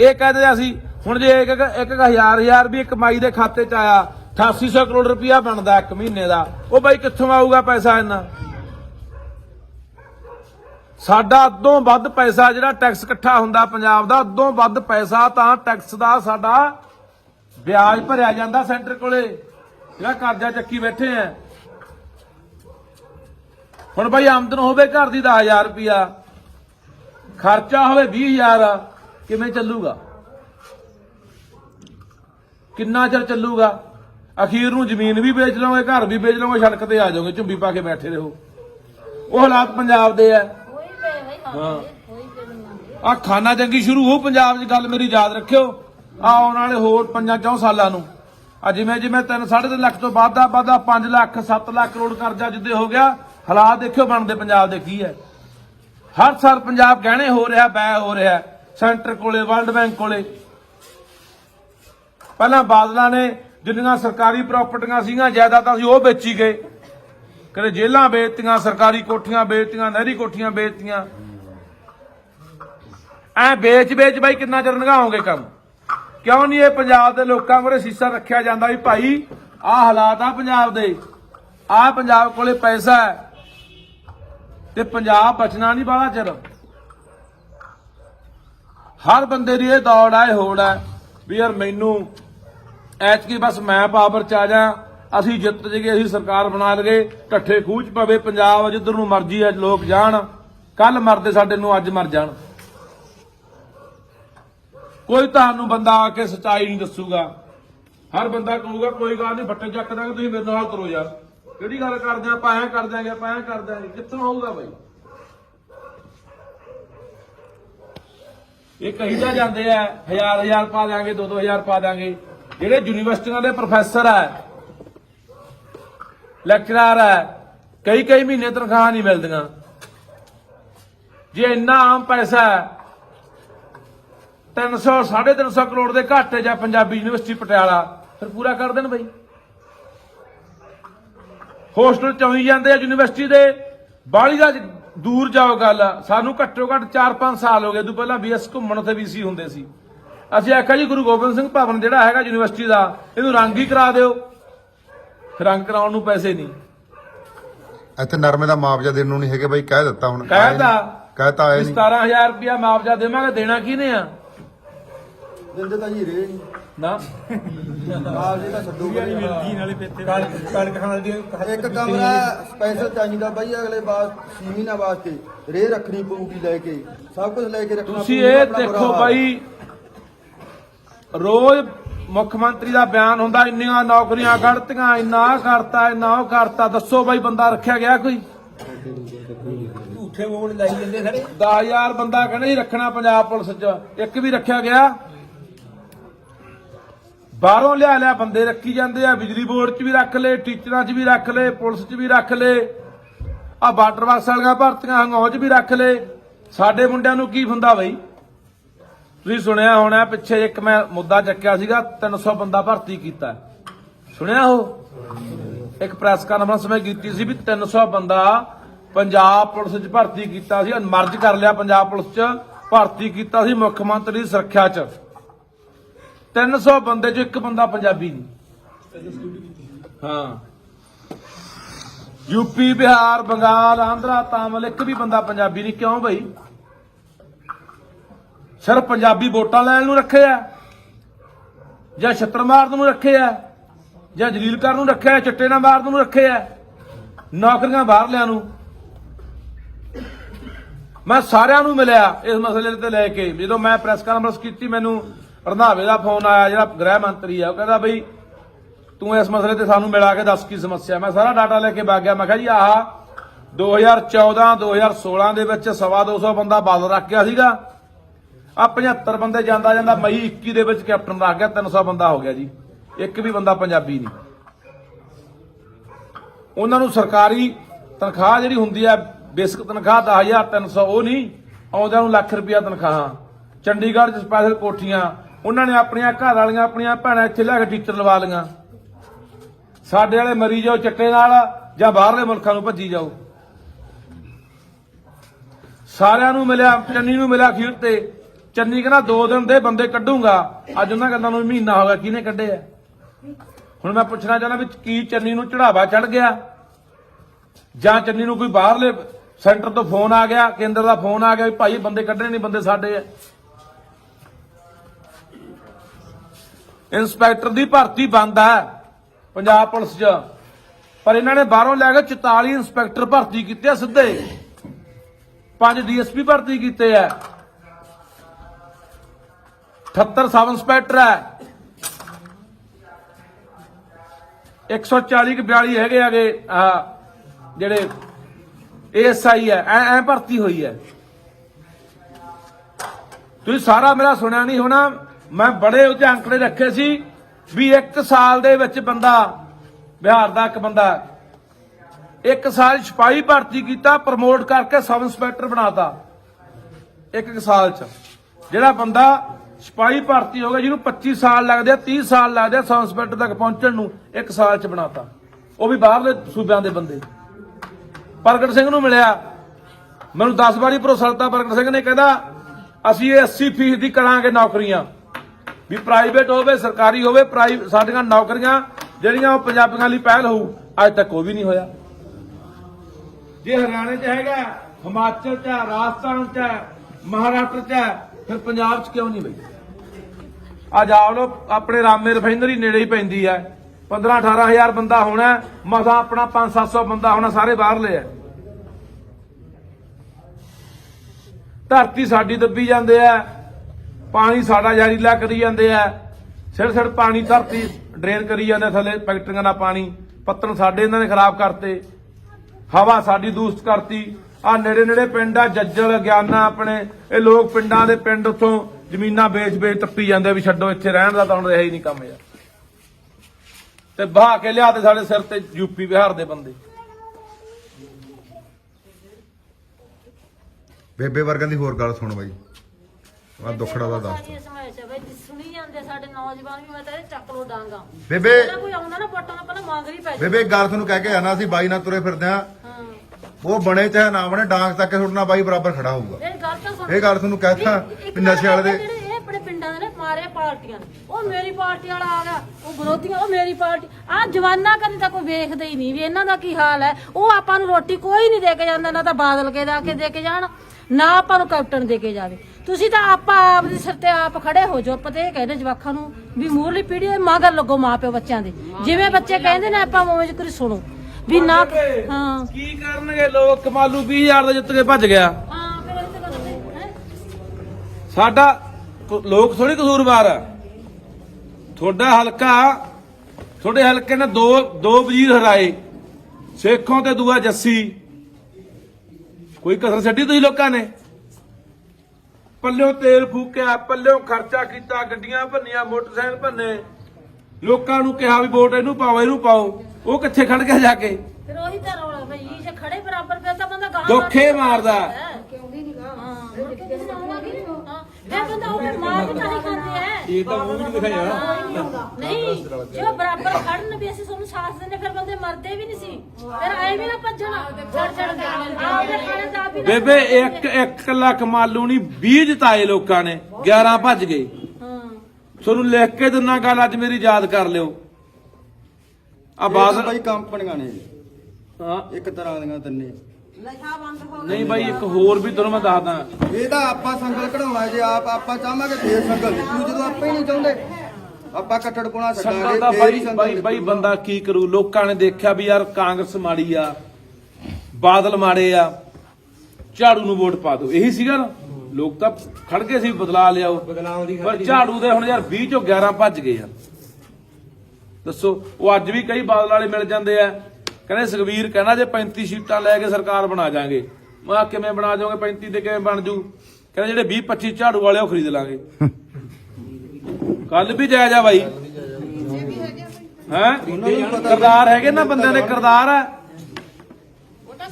ਇਹ ਕਹਿੰਦੇ ਅਸੀਂ ਹੁਣ ਜੇ ਇੱਕ ਇੱਕ ਹਜ਼ਾਰ ਹਜ਼ਾਰ ਵੀ ਕਮਾਈ ਦੇ ਖਾਤੇ ਚ ਆਇਆ 8800 ਕਰੋੜ ਰੁਪਇਆ ਬਣਦਾ ਇੱਕ ਮਹੀਨੇ ਦਾ। ਉਹ ਬਾਈ ਕਿੱਥੋਂ ਆਊਗਾ ਪੈਸਾ ਇੰਨਾ? ਸਾਡਾ ਅੱਧੋਂ ਵੱਧ ਪੈਸਾ ਜਿਹੜਾ ਟੈਕਸ ਇਕੱਠਾ ਹੁੰਦਾ ਪੰਜਾਬ ਦਾ, ਅੱਧੋਂ ਵੱਧ ਪੈਸਾ ਤਾਂ ਟੈਕਸ ਦਾ ਸਾਡਾ ਵਿਆਜ ਭਰਿਆ ਜਾਂਦਾ ਸੈਂਟਰ ਕੋਲੇ। ਜਿਹੜਾ ਕਰਜ਼ਾ ਚੱਕੀ ਬੈਠੇ ਆ। ਹੁਣ ਭਾਈ ਆਮਦਨ ਹੋਵੇ ਘਰ ਦੀ 10000 ਰੁਪਿਆ ਖਰਚਾ ਹੋਵੇ 20000 ਕਿਵੇਂ ਚੱਲੂਗਾ? ਕਿੰਨਾ ਚਿਰ ਚੱਲੂਗਾ? ਅਖੀਰ ਨੂੰ ਜ਼ਮੀਨ ਵੀ ਵੇਚ ਲਓਗੇ, ਘਰ ਵੀ ਵੇਚ ਲਓਗੇ ਸੜਕ ਤੇ ਆ ਜਾਓਗੇ, ਝੁੰਬੀ ਪਾ ਕੇ ਬੈਠੇ ਰਹੋ। ਉਹ ਹਾਲਾਤ ਪੰਜਾਬ ਦੇ ਆ। ਹਾਂ ਆ ਖਾਨਾ ਜੰਗੀ ਸ਼ੁਰੂ ਹੋ ਪੰਜਾਬ 'ਚ ਗੱਲ ਮੇਰੀ ਯਾਦ ਰੱਖਿਓ। ਆ ਆਉਣ ਵਾਲੇ ਹੋਰ ਪੰਜਾਂ ਚੌਂ ਸਾਲਾਂ ਨੂੰ। ਆ ਜਿਵੇਂ ਜਿਵੇਂ 3 3.5 ਲੱਖ ਤੋਂ ਵਾਧਾ ਵਾਧਾ 5 ਲੱਖ 7 ਲੱਖ ਕਰੋੜ ਕਰਜ਼ਾ ਜਿੱਦੇ ਹੋ ਗਿਆ, ਹਾਲਾਤ ਦੇਖਿਓ ਬਣਦੇ ਪੰਜਾਬ ਦੇ ਕੀ ਹੈ। ਹਰ ਸਾਲ ਪੰਜਾਬ ਗਹਿਣੇ ਹੋ ਰਿਹਾ, ਬੈ ਹੋ ਰਿਹਾ, ਸੈਂਟਰ ਕੋਲੇ, ਵਰਲਡ ਬੈਂਕ ਕੋਲੇ। ਪਹਿਲਾਂ ਬਾਦਲਾਂ ਨੇ ਜਿੰਨੀਆਂ ਸਰਕਾਰੀ ਪ੍ਰਾਪਰਟੀਆਂ ਸੀਗੀਆਂ, ਜਾਇਦਾਦਾਂ ਸੀ, ਉਹ ਵੇਚੀ ਗਏ। ਕਦੇ ਜੇਲਾਂ ਵੇਚਤੀਆਂ, ਸਰਕਾਰੀ ਕੋਠੀਆਂ ਵੇਚਤੀਆਂ, ਨਹਿਰੀ ਕੋਠੀਆਂ ਵੇਚਤੀਆਂ। ਐ ਵੇਚ ਵੇਚ ਬਾਈ ਕਿੰਨਾ ਚਿਰ ਲੰਘਾਓਗੇ ਕੰਮ? ਕਿਉਂ ਨਹੀਂ ਇਹ ਪੰਜਾਬ ਦੇ ਲੋਕਾਂ ਕੋਲੇ ਸੀਸਾ ਰੱਖਿਆ ਜਾਂਦਾ ਵੀ ਭਾਈ ਆਹ ਹਾਲਾਤ ਆ ਪੰਜਾਬ ਦੇ। ਆਹ ਪੰਜਾਬ ਕੋਲੇ ਪੈਸਾ ਹੈ। ਤੇ ਪੰਜਾਬ ਬਚਣਾ ਨਹੀਂ ਬਾਹਲਾ ਚਿਰ। ਹਰ ਬੰਦੇ ਦੀ ਇਹ ਦੌੜ ਆ, ਇਹ ਹੋੜ ਹੈ ਵੀ ਯਾਰ ਮੈਨੂੰ ਐਤਕੀ ਬਸ ਮੈਂ ਪਾਵਰ ਚ ਆ ਜਾ ਅਸੀਂ ਜਿੱਤ ਜਗੇ, ਅਸੀਂ ਸਰਕਾਰ ਬਣਾ ਲਗੇ ਢੱਠੇ ਖੂਚ ਪਵੇ, ਪੰਜਾਬ ਜਿੱਧਰ ਨੂੰ ਮਰਜ਼ੀ ਅੱਜ ਲੋਕ ਜਾਣ। ਕੱਲ ਮਰਦੇ ਸਾਡੇ ਨੂੰ, ਅੱਜ ਮਰ ਜਾਣ। ਕੋਈ ਤੁਹਾਨੂੰ ਬੰਦਾ ਆ ਕੇ ਸਚਾਈ ਨਹੀਂ ਦੱਸੂਗਾ। ਹਰ ਬੰਦਾ ਕਹੂਗਾ, ਕੋਈ ਗੱਲ ਨਹੀਂ, ਫੱਟੇ ਚੱਕ ਦਾਂਗੇ, ਤੁਸੀਂ ਮੇਰੇ ਨਾਲ ਕਰੋ ਯਾਰ। ਕਿਹੜੀ ਗੱਲ ਕਰਦੇ ਆ? ਪਾਇਆ ਕਰ ਦਾਂਗੇ ਪਾਇਆ ਕਰ ਦਾਂਗੇ ਕਿੱਥੋਂ ਆਊਗਾ ਬਾਈ? ਇਹ ਕਹੀਦਾ ਜਾਂਦੇ ਆ, ਹਜ਼ਾਰ ਹਜ਼ਾਰ ਪਾ ਦਾਂਗੇ ਦੋ ਦੋ ਹਜ਼ਾਰ ਪਾ ਦਾਂਗੇ ਜਿਹੜੇ ਯੂਨੀਵਰਸਿਟੀਆਂ ਦੇ ਪ੍ਰੋਫੈਸਰ ਆ, ਲੈਕਚਰਰ ਆ ਕਈ ਕਈ ਮਹੀਨੇ ਤਨਖਾਹ ਨਹੀਂ ਮਿਲਦੀਆਂ। ਜੇ ਇੰਨਾ ਆਮ ਪੈਸਾ 300 350 ਕਰੋੜ ਦੇ ਘਾਟੇ ਜਾਂ ਪੰਜਾਬੀ ਯੂਨੀਵਰਸਿਟੀ ਪਟਿਆਲਾ ਫਿਰ ਪੂਰਾ ਕਰ ਦੇਣ ਬਈ। ਹੋਸਟਲ ਚੋਈ ਜਾਂਦੇ ਆ ਯੂਨੀਵਰਸਿਟੀ ਦੇ। ਬਾਹਲੀ ਦਾ ਦੂਰ ਜਾਓ ਗੱਲ। ਸਾਨੂੰ ਘੱਟੋ ਘੱਟ 4-5 ਸਾਲ ਹੋ ਗਏ। ਤੋਂ ਪਹਿਲਾਂ ਬੀਐਸ ਘੁੰਮਣ ਤੇ ਵੀਸੀ ਹੁੰਦੇ ਸੀ। ਅਸੀਂ ਆਖਿਆ ਜੀ ਗੁਰੂ ਗੋਬਿੰਦ ਸਿੰਘ ਭਵਨ ਜਿਹੜਾ ਹੈਗਾ ਯੂਨੀਵਰਸਿਟੀ ਦਾ ਇਹਨੂੰ ਰੰਗ ਹੀ ਕਰਾ ਦਿਓ। ਰੰਗ ਕਰਾਉਣ ਨੂੰ ਪੈਸੇ ਨਹੀਂ। ਇੱਥੇ ਨਰਮੇ ਦਾ ਮੁਆਵਜ਼ਾ ਦੇਣ ਨੂੰ ਨਹੀਂ ਹੈਗੇ ਬਾਈ ਕਹਿ ਦਿੱਤਾ ਹੁਣ। ਕਹਿਤਾ ਕਹਿਤਾ ਆਏ ਨਹੀਂ। 17000 ਰੁਪਇਆ ਮੁਆਵਜ਼ਾ ਦੇਵਾਂਗੇ ਦੇਣਾ ਕਿਹਨੇ ਆ? ਦਿੰਦੇ ਤਾਂ ਜੀ ਰੇ ਨਹੀਂ। ਨਾ। ਆਪ ਜੀ ਤਾਂ ਛੱਡੋ ਨਹੀਂ ਮਿਲਦੀ ਨਾਲੇ ਪੇਤੇ ਕਣਕ ਕਣਕ ਖਾਣ ਦੀ ਇੱਕ ਕਮਰਾ ਸਪੈਸ਼ਲ ਚਾਹੀਦਾ ਬਾਈ ਅਗਲੇ ਬਾਅਦ 6 ਮਹੀਨਾ ਵਾਸਤੇ। ਰੇ ਰੱਖਣੀ ਪਊਗੀ ਲੈ ਕੇ। ਸਭ ਕੁਝ ਲੈ ਕੇ ਰੱਖਣਾ ਤੁਸੀਂ ਇਹ ਦੇਖੋ। ਬਾਈ ਰੋਜ਼ ਮੁੱਖ ਮੰਤਰੀ ਦਾ ਬਿਆਨ ਹੁੰਦਾ ਇੰਨੀਆਂ ਨੌਕਰੀਆਂ ਕੱਢਤੀਆਂ ਇੰਨਾ ਕਰਤਾ ਇੰਨਾ ਉਹ ਕਰਤਾ। ਦੱਸੋ ਬਾਈ ਬੰਦਾ ਰੱਖਿਆ ਗਿਆ ਕੋਈ? ਝੂਠੇ ਬੋਲ ਲਾਈ ਜਾਂਦੇ ਸਾਰੇ। 10000 ਬੰਦਾ ਕਹਿੰਦੇ ਰੱਖਣਾ ਪੰਜਾਬ ਪੁਲਿਸ 'ਚ। ਇੱਕ ਵੀ ਰੱਖਿਆ ਗਿਆ? ਬਾਹਰੋਂ ਲਿਆ ਲਿਆ ਬੰਦੇ ਰੱਖੀ ਜਾਂਦੇ ਆ, ਬਿਜਲੀ ਬੋਰਡ 'ਚ ਵੀ ਰੱਖ ਲਏ ਟੀਚਰਾਂ 'ਚ ਵੀ ਰੱਖ ਲਏ ਪੁਲਿਸ 'ਚ ਵੀ ਰੱਖ ਲਏ ਆ ਬਾਰਡਰ ਬਾਕਸ ਵਾਲੀਆਂ ਭਰਤੀਆਂ ਹੰਗਾਉ ਵੀ ਰੱਖ ਲਏ ਸਾਡੇ ਮੁੰਡਿਆਂ ਨੂੰ ਕੀ ਹੁੰਦਾ ਬਈ? ਤੁਸੀਂ ਸੁਣਿਆ ਹੋਣਾ, ਪਿੱਛੇ ਇੱਕ ਮੈਂ ਮੁੱਦਾ ਚੱਕਿਆ ਸੀਗਾ 300 ਬੰਦਾ ਭਰਤੀ ਕੀਤਾ। ਸੁਣਿਆ ਉਹ? ਇੱਕ ਪ੍ਰੈਸ ਕਾਨਫਰੰਸ ਮੈਂ ਕੀਤੀ ਸੀ ਵੀ 300 ਬੰਦਾ ਪੰਜਾਬ ਪੁਲਿਸ 'ਚ ਭਰਤੀ ਕੀਤਾ ਸੀ ਮਰਜ ਕਰ ਲਿਆ ਪੰਜਾਬ ਪੁਲਿਸ 'ਚ, ਭਰਤੀ ਕੀਤਾ ਸੀ ਮੁੱਖ ਮੰਤਰੀ ਦੀ ਸੁਰੱਖਿਆ 'ਚ। 300 ਬੰਦੇ 'ਚ ਇੱਕ ਬੰਦਾ ਪੰਜਾਬੀ ਨਹੀਂ। ਹਾਂ। ਯੂਪੀ ਬਿਹਾਰ, ਬੰਗਾਲ, ਆਂਧਰਾ, ਤਾਮਿਲ, ਇੱਕ ਵੀ ਬੰਦਾ ਪੰਜਾਬੀ ਨਹੀਂ। ਕਿਉਂ ਬਈ? ਸਿਰਫ ਪੰਜਾਬੀ ਵੋਟਾਂ ਲੈਣ ਨੂੰ ਰੱਖੇ ਆ, ਜਾਂ ਛੱਤਰ ਮਾਰਨ ਨੂੰ ਰੱਖੇ ਆ, ਜਾਂ ਜਲੀਲ ਕਰਨ ਨੂੰ ਰੱਖਿਆ ਚਿੱਟੇ ਨਾਲ ਮਾਰਨ ਨੂੰ ਰੱਖੇ ਆ, ਨੌਕਰੀਆਂ ਬਾਹਰ ਲਿਆਂ ਨੂੰ। ਮੈਂ ਸਾਰਿਆਂ ਨੂੰ ਮਿਲਿਆ ਇਸ ਮਸਲੇ ਤੇ ਲੈ ਕੇ। ਜਦੋਂ ਮੈਂ ਪ੍ਰੈਸ ਕਾਨਫਰੰਸ ਕੀਤੀ, ਮੈਨੂੰ ਰੰਧਾਵੇ ਦਾ ਫੋਨ ਆਇਆ, ਜਿਹੜਾ ਗ੍ਰਹਿ ਮੰਤਰੀ ਆ, ਉਹ ਕਹਿੰਦਾ ਬਈ, ਤੂੰ ਇਸ ਮਸਲੇ ਤੇ ਸਾਨੂੰ ਮਿਲਾ ਕੇ ਦੱਸ ਕੀ ਸਮੱਸਿਆ। ਮੈਂ ਸਾਰਾ ਡਾਟਾ ਲੈ ਕੇ ਵਗ ਗਿਆ। ਮੈਂ ਕਿਹਾ ਜੀ, ਆਹ 2014 2016 ਦੇ ਵਿੱਚ ਸਵਾ 200 ਬੰਦਾ ਬਾਦਲ ਰੱਖ ਗਿਆ ਸੀਗਾ। ਆ 75 ਬੰਦੇ ਜਾਂਦਾ ਜਾਂਦਾ ਮਈ 21 ਦੇ ਵਿੱਚ ਕੈਪਟਨ ਰੱਖ ਗਿਆ 300 ਬੰਦਾ ਹੋ ਗਿਆ ਜੀ। ਇੱਕ ਵੀ ਬੰਦਾ ਪੰਜਾਬੀ ਨਹੀਂ। ਉਹਨਾਂ ਨੂੰ ਸਰਕਾਰੀ ਤਨਖਾਹ ਜਿਹੜੀ ਹੁੰਦੀ ਹੈ ਬੇਸਿਕ ਤਨਖਾਹ 10300 ਉਹ ਨਹੀਂ। ਆਉਂਦਿਆਂ ਨੂੰ ਲੱਖ ਰੁਪਇਆ ਤਨਖਾਹ। ਚੰਡੀਗੜ੍ਹ 'ਚ ਸਪੈਸ਼ਲ ਕੋਠੀਆਂ ਉਹਨਾਂ ਨੇ ਆਪਣੀਆਂ ਘਰ ਵਾਲੀਆਂ ਆਪਣੀਆਂ ਭੈਣਾਂ ਇੱਥੇ ਲਿਆ ਕੇ ਟੀਚਰ ਲਵਾ ਲਈਆਂ। ਸਾਡੇ ਵਾਲੇ ਮਰੀ ਜਾਓ ਚੱਟੇ ਨਾਲ ਜਾਂ ਬਾਹਰਲੇ ਮੁਲਕਾਂ ਨੂੰ ਭੱਜੀ ਜਾਓ। ਸਾਰਿਆਂ ਨੂੰ ਮਿਲਿਆ, ਚੰਨੀ ਨੂੰ ਮਿਲਿਆ ਅਖੀਰ ਤੇ। ਚੰਨੀ ਕਹਿੰਦਾ, ਦੋ ਦਿਨ ਦੇ ਬੰਦੇ ਕੱਢੂਗਾ। ਅੱਜ ਉਹਨਾਂ ਗੱਲਾਂ ਨੂੰ ਮਹੀਨਾ ਹੋ ਗਿਆ, ਕਿਹਨੇ ਕੱਢਿਆ? ਹੁਣ ਮੈਂ ਪੁੱਛਣਾ ਚਾਹੁੰਦਾ ਵੀ ਕੀ ਚੰਨੀ ਨੂੰ ਚੜਾਵਾ ਚੜ ਗਿਆ? ਜਾਂ ਚੰਨੀ ਨੂੰ ਕੋਈ ਬਾਹਰਲੇ ਸੈਂਟਰ ਤੋਂ ਫੋਨ ਆ ਗਿਆ, ਕੇਂਦਰ ਦਾ ਫੋਨ ਆ ਗਿਆ ਵੀ ਭਾਈ, ਬੰਦੇ ਕੱਢਣੇ ਨਹੀਂ, ਬੰਦੇ ਸਾਡੇ ਆ। ਇੰਸਪੈਕਟਰ ਦੀ ਭਰਤੀ ਬੰਦ ਹੈ ਪੰਜਾਬ ਪੁਲਿਸ 'ਚ। ਪਰ ਇਹਨਾਂ ਨੇ ਬਾਹਰੋਂ ਲੈ ਕੇ 44 ਇੰਸਪੈਕਟਰ ਭਰਤੀ ਕੀਤੇ ਆ ਸਿੱਧੇ। ਪੰਜ ਡੀਐਸਪੀ ਭਰਤੀ ਕੀਤੇ ਆ। 78 ਸਬ ਇੰਸਪੈਕਟਰ ਹੈ। 140 ਕਿ 42 ਹੈਗੇ ਆਗੇ, ਆ, ਜਿਹੜੇ ਏਐਸਆਈ ਹੈ, ਐ ਐ ਭਰਤੀ ਹੋਈ ਹੈ। ਤੁਸੀਂ ਸਾਰਾ ਮੇਰਾ ਸੁਣਿਆ ਨਹੀਂ ਹੋਣਾ। ਮੈਂ ਬੜੇ ਉਹਦੇ ਅੰਕੜੇ ਰੱਖੇ ਸੀ ਵੀ 1 ਸਾਲ ਦੇ ਵਿੱਚ ਬੰਦਾ, ਬਿਹਾਰ ਦਾ ਇੱਕ ਬੰਦਾ, ਇੱਕ ਸਾਲ ਸਿਪਾਹੀ ਭਰਤੀ ਕੀਤਾ ਪ੍ਰਮੋਟ ਕਰਕੇ ਸਬ ਇੰਸਪੈਕਟਰ ਬਣਾਤਾ। ਇੱਕ ਇੱਕ ਸਾਲ ਚ। ਜਿਹੜਾ ਬੰਦਾ ਸਿਪਾਹੀ ਭਰਤੀ ਹੋ ਗਿਆ, ਜਿਹਨੂੰ 25 ਸਾਲ ਲੱਗਦੇ ਆ 30 ਸਾਲ ਲੱਗਦੇ ਆ ਸਬ ਇੰਸਪੈਕਟਰ ਤੱਕ ਪਹੁੰਚਣ ਨੂੰ, ਇੱਕ ਸਾਲ ਚ ਬਣਾਤਾ। ਉਹ ਵੀ ਬਾਹਰਲੇ ਸੂਬਿਆਂ ਦੇ ਬੰਦੇ। ਪ੍ਰਗਟ ਸਿੰਘ ਨੂੰ ਮਿਲਿਆ। ਮੈਨੂੰ 10 ਵਾਰੀ ਭਰੋਸਾ ਦਿੱਤਾ, ਪ੍ਰਗਟ ਸਿੰਘ ਨੇ ਕਹਿੰਦਾ, ਅਸੀਂ ਇਹ 80% ਦੀ ਕਰਾਂਗੇ ਨੌਕਰੀਆਂ। ਵੀ ਪ੍ਰਾਈਵੇਟ ਹੋਵੇ ਸਰਕਾਰੀ ਹੋਵੇ ਪ੍ਰਾਈ- ਸਾਡੀਆਂ ਨੌਕਰੀਆਂ ਜਿਹੜੀਆਂ ਉਹ ਪੰਜਾਬੀਆਂ ਲਈ ਪਹਿਲ ਹੋਊ ਅੱਜ ਤੱਕ ਉਹ ਵੀ ਨਹੀਂ ਹੋਇਆ। ਜੇ ਹਰਿਆਣੇ 'ਚ ਹੈਗਾ ਹਿਮਾਚਲ 'ਚ ਹੈ, ਰਾਜਸਥਾਨ 'ਚ ਮਹਾਰਾਸ਼ਟਰ 'ਚ ਫਿਰ ਪੰਜਾਬ 'ਚ ਕਿਉਂ ਨਹੀਂ ਬਈ? ਆ ਜਾ ਲੋ ਆਪਣੇ ਰਾਮੇ ਰਿਫਾਈਨਰੀ ਨੇੜੇ ਹੀ ਪੈਂਦੀ ਹੈ। 15 18000 ਬੰਦਾ ਹੋਣਾ ਮਸਾ ਆਪਣਾ 5 700 ਬੰਦਾ ਹੋਣਾ ਸਾਰੇ ਬਾਹਰਲੇ ਆ ਧਰਤੀ ਸਾਡੀ ਦੱਬੀ ਜਾਂਦੇ ਆ ਪਾਣੀ ਸਾਡਾ ਜ਼ਹਿਰੀਲਾ ਕਰੀ ਜਾਂਦੇ ਆ। ਸਿਰ ਸਿਰ ਪਾਣੀ ਧਰਤੀ ਡਰੇਨ ਕਰੀ ਜਾਂਦੇ ਥੱਲੇ ਫੈਕਟਰੀਆਂ ਦਾ ਪਾਣੀ। ਪੱਤਨ ਸਾਡੇ ਇਹਨਾਂ ਨੇ ਖਰਾਬ ਕਰਤੇ। ਹਵਾ ਸਾਡੀ ਦੂਸ਼ਿਤ ਕਰਤੀ। ਆ ਨੇੜੇ ਨੇੜੇ ਪਿੰਡ ਆ, ਜੱਜਲ, ਗਿਆਨਾ ਆਪਣੇ। ਇਹ ਲੋਕ ਪਿੰਡਾਂ ਦੇ ਪਿੰਡ ਉਥੋਂ ਜ਼ਮੀਨਾਂ ਵੇਚ ਵੇਚ ਟੱਪੀ ਜਾਂਦੇ ਵੀ ਛੱਡੋ, ਇੱਥੇ ਰਹਿਣ ਦਾ ਤਾਂ ਹੁਣ ਰਿਹਾ ਹੀ ਨਹੀਂ ਕੰਮ ਯਾਰ। ਤੇ ਬਹਾ ਕੇ ਲਿਆ ਤੇ ਸਾਡੇ ਸਿਰ ਤੇ ਯੂਪੀ ਬਿਹਾਰ ਦੇ ਬੰਦੇ। ਬੇਬੇ ਵਰਗਾਂ ਦੀ ਹੋਰ ਗੱਲ ਸੁਣ ਬਾਈ। ਆ ਦੁੱਖੜਾ ਦਾ ਦੱਸ ਸਾਰੀ ਸਮੈਸ਼ ਹੈ ਬਈ ਜੀ ਸੁਣੀ ਜਾਂਦੇ ਸਾਡੇ ਨੌਜਵਾਨ ਵੀ ਮੈਂ ਤਾਂ ਇਹ ਚੱਕ ਲੋ ਡਾਂਗਾ। ਬੇਬੇ। ਕੋਈ ਆਉਂਦਾ ਨਾ ਪਹਿਲਾਂ ਮੰਗ ਰਹੀ ਪੈ ਜਾ ਬੇਬੇ ਇੱਕ ਗੱਲ ਤੁਹਾਨੂੰ ਕਹਿ ਕੇ ਆਣਾ ਸੀ ਬਾਈ ਨਾਲ ਤੁਰੇ ਫਿਰਦੇ ਆ ਹਾਂ। ਉਹ ਬਣੇ ਚਾਹੇ ਨਾ ਬਣੇ ਡਾਂਗ ਤੱਕ ਛੁੱਟਣਾ ਬਾਈ ਬਰਾਬਰ ਖੜਾ ਹੋਊਗਾ। ਇਹ ਗੱਲ ਤਾਂ ਸੁਣ। ਇਹ ਗੱਲ ਤੁਹਾਨੂੰ ਕਹਿਤਾ ਇੱਕ ਨਸ਼ੇ ਵਾਲੇ ਦੇ ਜਿਹੜੇ ਇਹ ਆਪਣੇ ਪਿੰਡਾਂ ਦੇ ਨੇ ਮਾਰੇ ਪਾਰਟੀਆਂ ਨੇ। ਉਹ ਮੇਰੀ ਪਾਰਟੀ ਵਾਲਾ ਆ ਗਿਆ ਉਹ ਵਿਰੋਧੀਆਂ ਉਹ ਮੇਰੀ ਪਾਰਟੀ। ਆ ਜਵਾਨਾ ਕਦੇ ਤਾਂ ਕੋਈ ਵੇਖਦਾ ਹੀ ਨਹੀਂ ਵੀ ਇਹਨਾਂ ਦਾ ਕੀ ਹਾਲ ਹੈ। ਉਹ ਆਪਾਂ ਨੂੰ ਰੋਟੀ ਕੋਈ ਨਹੀਂ ਦੇ ਕੇ ਜਾਂਦਾ ਨਾ ਤਾਂ ਬਾਦਲ ਕੇ ਦਾ ਕੇ ਦੇ ਕੇ ਜਾਣ ਨਾ ਆਪਾਂ ਨੂੰ ਕੈਪਟਨ ਦੇ ਕੇ ਜਾਵੇ। ਤੁਸੀਂ ਤਾਂ ਆਪਾਂ ਆਪ ਦੇ ਸਿਰ ਤੇ ਆਪ ਖੜੇ ਹੋ ਜਾਓ। ਪਤੇ ਇਹ ਕਹਿੰਦੇ ਜਵਾਖਾਂ ਨੂੰ ਵੀ ਮੂਰਲੀ ਪੀੜ੍ਹੀ ਦੇ ਮਗਰ ਲੱਗੋ ਮਾਪਿਓ ਬੱਚਿਆਂ ਦੇ। ਜਿਵੇਂ ਬੱਚੇ ਕਹਿੰਦੇ ਨੇ ਆਪਾਂ ਉਵੇਂ ਜਿਕਰ ਸੁਣੋ। ਵੀ ਨਾ ਹਾਂ। ਕੀ ਕਰਨਗੇ ਲੋਕ? ਕਮਾਲੂ 20000 ਦਾ ਜਿੱਤ ਕੇ ਭੱਜ ਗਿਆ। ਹਾਂ ਫਿਰ ਹੈ ਸਾਡਾ ਕ- ਲੋਕ ਥੋੜੀ ਕਸੂਰਵਾਰ ਆ। ਤੁਹਾਡਾ ਹਲਕਾ ਤੁਹਾਡੇ ਹਲਕੇ ਨੇ ਦੋ ਦੋ ਵਜ਼ੀਰ ਹਰਾਏ। ਸੇਖੋਂ ਤੇ ਦੂਆ ਜੱਸੀ। ਕੋਈ ਕਸਰ ਛੱਡੀ ਤੁਸੀਂ ਲੋਕਾਂ ਨੇ? ਪੱਲਿਓਂ ਤੇਲ ਫੂਕਿਆ ਪੱਲਿਓਂ ਖਰਚਾ ਕੀਤਾ ਗੱਡੀਆਂ ਭੰਨੀਆਂ ਮੋਟਰਸਾਈਕਲ ਭੰਨੇ। ਲੋਕਾਂ ਨੂੰ ਕਿਹਾ ਵੀ ਵੋਟ ਇਹਨੂੰ ਪਾਓ ਇਹਨੂੰ ਪਾਓ। ਉਹ ਕਿੱਥੇ ਖੜ ਗਿਆ ਜਾ ਕੇ? ਫਿਰ ਉਹੀ ਤਾਂ ਰੌਲਾ ਭਈ ਜੇ ਖੜੇ ਬਰਾਬਰ ਪਿਆ ਤਾਂ ਬੰਦਾ ਗਾਲਾਂ ਧੋਖੇ ਮਾਰਦਾ ਕਿਉਂ ਵੀ ਨਹੀਂ। ਹਾਂ ਫਿਰ ਬੰਦਾ ਉਹ ਮਾਰ ਕੇ ਤਾਂ ਨਹੀਂ ਖਾਂਦੇ। ਇਹ ਤਾਂ ਮੂੰਹ ਵੀ ਨਹੀਂ ਦਿਖਾਇਆ। ਨਹੀਂ ਜੇ ਉਹ ਬਰਾਬਰ ਖੜਨ ਵੀ ਅਸੀਂ ਤੁਹਾਨੂੰ ਸਾਥ ਦਿੰਦੇ ਫਿਰ ਬੰਦੇ ਮਰਦੇ ਵੀ ਨਹੀਂ ਸੀ। ਫਿਰ ਐ ਵੀ ਨਾ ਭੱਜਣਾ। ਚੜ ਚੜ ਕੇ ਆਪਦੇ ਖਾਣੇ ਦਾ ਆਪ ਹੀ ਨਾ- ਬੇਬੇ ਇੱਕ ਇੱਕ ਲੱਖ ਮਾਲੂ ਨਹੀਂ 20 ਜਿਤਾਏ ਲੋਕਾਂ ਨੇ 11 ਭੱਜ ਗਏ। ਹਾਂ। ਤੁਹਾਨੂੰ ਲਿਖ ਕੇ ਦਿੰਨਾ ਗੱਲ ਅੱਜ ਮੇਰੀ ਯਾਦ ਕਰ ਲਿਓ। ਆ ਬਾਦਲ ਬਾਈ ਕੰਪਨੀਆਂ ਨੇ। ਹਾਂ। ਇੱਕ ਤਰ੍ਹਾਂ ਦੀਆਂ ਤੰਨੇ। ਨਹੀਂ ਬਾਈ ਇੱਕ ਹੋਰ ਵੀ ਤੁਹਾਨੂੰ ਮੈਂ ਦੱਸਦਾ ਇਹ ਤਾਂ ਆਪਾਂ ਸੰਗਲ ਕਢਾਉਣਾ ਜੇ ਆਪ ਆਪਾਂ ਚਾਹਾਂਗੇ ਫੇਰ ਸੰਗਲ। ਨਿਕਲੂ ਜਦੋਂ ਆਪਾਂ ਹੀ ਨਹੀਂ ਚਾਹੁੰਦੇ ਆਪਾਂ ਕੱਟੜ ਪੁਣਾ ਸੰਗਲ ਛੱਡਾਂਗੇ ਦਾ ਫੇਰ ਬਾਈ ਹੀ ਸੰਗਲ ਬਾਈ ਬਾਈ। ਬੰਦਾ ਕੀ ਕਰੂ? ਲੋਕਾਂ ਨੇ ਦੇਖਿਆ ਵੀ ਯਾਰ ਕਾਂਗਰਸ ਮਾੜੀ ਆ ਬਾਦਲ ਮਾੜੇ ਆ ਝਾੜੂ ਨੂੰ ਵੋਟ ਪਾ ਦਿਓ। ਇਹੀ ਸੀਗਾ ਨਾ। ਲੋਕ ਤਾਂ ਖੜ ਗਏ ਸੀ ਬਦਲਾ ਲਿਆਓ। ਬਦਲਾਅ ਦੀ ਪਰ ਝਾੜੂ ਦੇ ਹੁਣ ਯਾਰ 20 ਚੋਂ 11 ਭੱਜ ਗਏ ਯਾਰ ਦੱਸੋ ਉਹ ਅੱਜ ਵੀ ਕਈ ਬਾਦਲ ਵਾਲੇ ਮਿਲ ਜਾਂਦੇ ਆ। ਕਹਿੰਦੇ ਸੁਖਵੀਰ ਕਹਿੰਦਾ ਜੇ 35 ਸੀਟਾਂ ਲੈ ਕੇ ਸਰਕਾਰ ਬਣਾ ਜਾਾਂਗੇ। ਮੈਂ ਕਿਹਾ ਕਿਵੇਂ ਬਣਾ ਜਾਓਗੇ 35 ਤੇ ਕਿਵੇਂ ਬਣ ਜੂ? ਕਹਿੰਦੇ ਜਿਹੜੇ 20 25 ਝਾੜੂ ਵਾਲੇ ਉਹ ਖਰੀਦ ਲਾਂਗੇ। ਕੱਲ ਵੀ ਜਾਇਜ਼ ਆ ਬਾਈ। ਹੈ? ਕਰਦਾਰ ਹੈਗੇ ਨਾ ਬੰਦਿਆਂ ਦੇ, ਕਰਦਾਰ ਆ।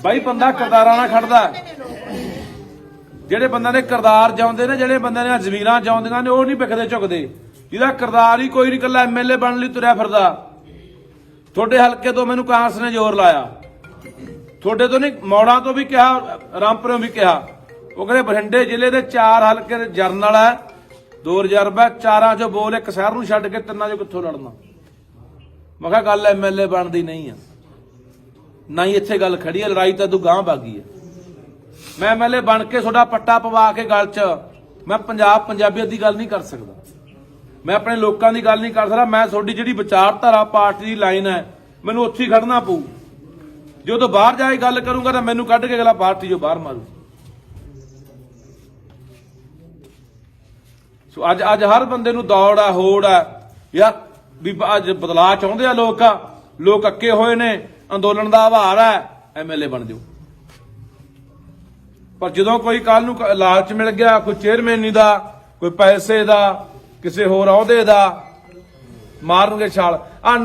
ਬਾਈ ਬੰਦਾ ਕਰਦਾਰਾਂ ਨਾਲ ਖੜਦਾ। ਜਿਹੜੇ ਬੰਦਿਆਂ ਦੇ ਕਰਦਾਰ ਜਾਉਂਦੇ ਨੇ, ਜਿਹੜੇ ਬੰਦਿਆਂ ਦੀਆਂ ਜ਼ਮੀਰਾਂ ਜਾਉਂਦੀਆਂ ਨੇ, ਉਹ ਨਹੀਂ ਵਿਕਦੇ ਝੁਕਦੇ। ਜਿਹਦਾ ਕਰਦਾਰ ਹੀ ਕੋਈ ਨਹੀਂ ਕੱਲਾ ਐਮਐਲਏ ਬਣਨ ਲਈ ਤੁਰਿਆ ਫਿਰਦਾ। ਤੁਹਾਡੇ ਹਲਕੇ ਤੋਂ ਮੈਨੂੰ ਕਾਂਗਰਸ ਨੇ ਜ਼ੋਰ ਲਾਇਆ। ਤੁਹਾਡੇ ਤੋਂ ਨਹੀਂ, ਮੌੜਾਂ ਤੋਂ ਵੀ ਕਿਹਾ, ਰਾਮਪੁਰੋਂ ਵੀ ਕਿਹਾ। ਉਹ ਕਹਿੰਦੇ ਬਠਿੰਡੇ ਜ਼ਿਲ੍ਹੇ ਦੇ ਚਾਰ ਹਲਕੇ ਦੇ ਜਰਨਲ ਹੈ। ਦੋ ਰਿਜ਼ਰਵ ਹੈ, ਚਾਰਾਂ ਚੋਂ ਬੋਲ ਇੱਕ ਸ਼ਹਿਰ ਨੂੰ ਛੱਡ ਕੇ ਤਿੰਨਾਂ ਚੋਂ ਕਿੱਥੋਂ ਲੜਨਾ। ਮੈਂ ਕਿਹਾ ਗੱਲ ਐਮਐਲਏ ਬਣਦੀ ਨਹੀਂ ਆ। ਨਾ ਹੀ ਇੱਥੇ ਗੱਲ ਖੜੀ ਹੈ, ਲੜਾਈ ਤਾਂ ਤੂੰ ਗਾਂ ਬਾਗੀ ਹੈ। ਮੈਂ ਐਮਐਲਏ ਬਣ ਕੇ ਤੁਹਾਡਾ ਪੱਟਾ ਪਵਾ ਕੇ ਗੱਲ 'ਚ ਮੈਂ ਪੰਜਾਬ ਪੰਜਾਬੀਅਤ ਦੀ ਗੱਲ ਨਹੀਂ ਕਰ ਸਕਦਾ। ਮੈਂ ਆਪਣੇ ਲੋਕਾਂ ਦੀ ਗੱਲ ਨਹੀਂ ਕਰ ਸਕਦਾ, ਮੈਂ ਤੁਹਾਡੀ ਜਿਹੜੀ ਵਿਚਾਰਧਾਰਾ ਪਾਰਟੀ ਦੀ ਲਾਈਨ ਹੈ, ਮੈਨੂੰ ਉੱਥੇ ਹੀ ਖੜਨਾ ਪਊ। ਜਦੋਂ ਬਾਹਰ ਜਾ ਕੇ ਗੱਲ ਕਰੂੰਗਾ ਤਾਂ ਮੈਨੂੰ ਕੱਢ ਕੇ ਅਗਲਾ ਪਾਰਟੀ ਚੋਂ ਬਾਹਰ ਮਾਰੂ। ਸੋ ਅੱਜ ਅੱਜ ਹਰ ਬੰਦੇ ਨੂੰ ਦੌੜ ਆ ਹੋੜ ਆ ਯਾਰ ਵੀ ਅੱਜ ਬਦਲਾਅ ਚਾਹੁੰਦੇ ਆ ਲੋਕ ਲੋਕ ਅੱਕੇ ਹੋਏ ਨੇ, ਅੰਦੋਲਨ ਦਾ ਆਭਾਰ ਹੈ ਐਮਐਲਏ ਬਣ ਜਾਓ। ਪਰ ਜਦੋਂ ਕੋਈ ਕੱਲ ਨੂੰ ਕ- ਲਾਲਚ ਮਿਲ ਗਿਆ, ਕੋਈ ਚੇਅਰਮੈਨੀ ਦਾ, ਕੋਈ ਪੈਸੇ ਦਾ ਕਿਸੇ ਹੋਰ ਅਹੁਦੇ ਦਾ ਮਾਰਨਗੇ ਛਾਲ। ਆ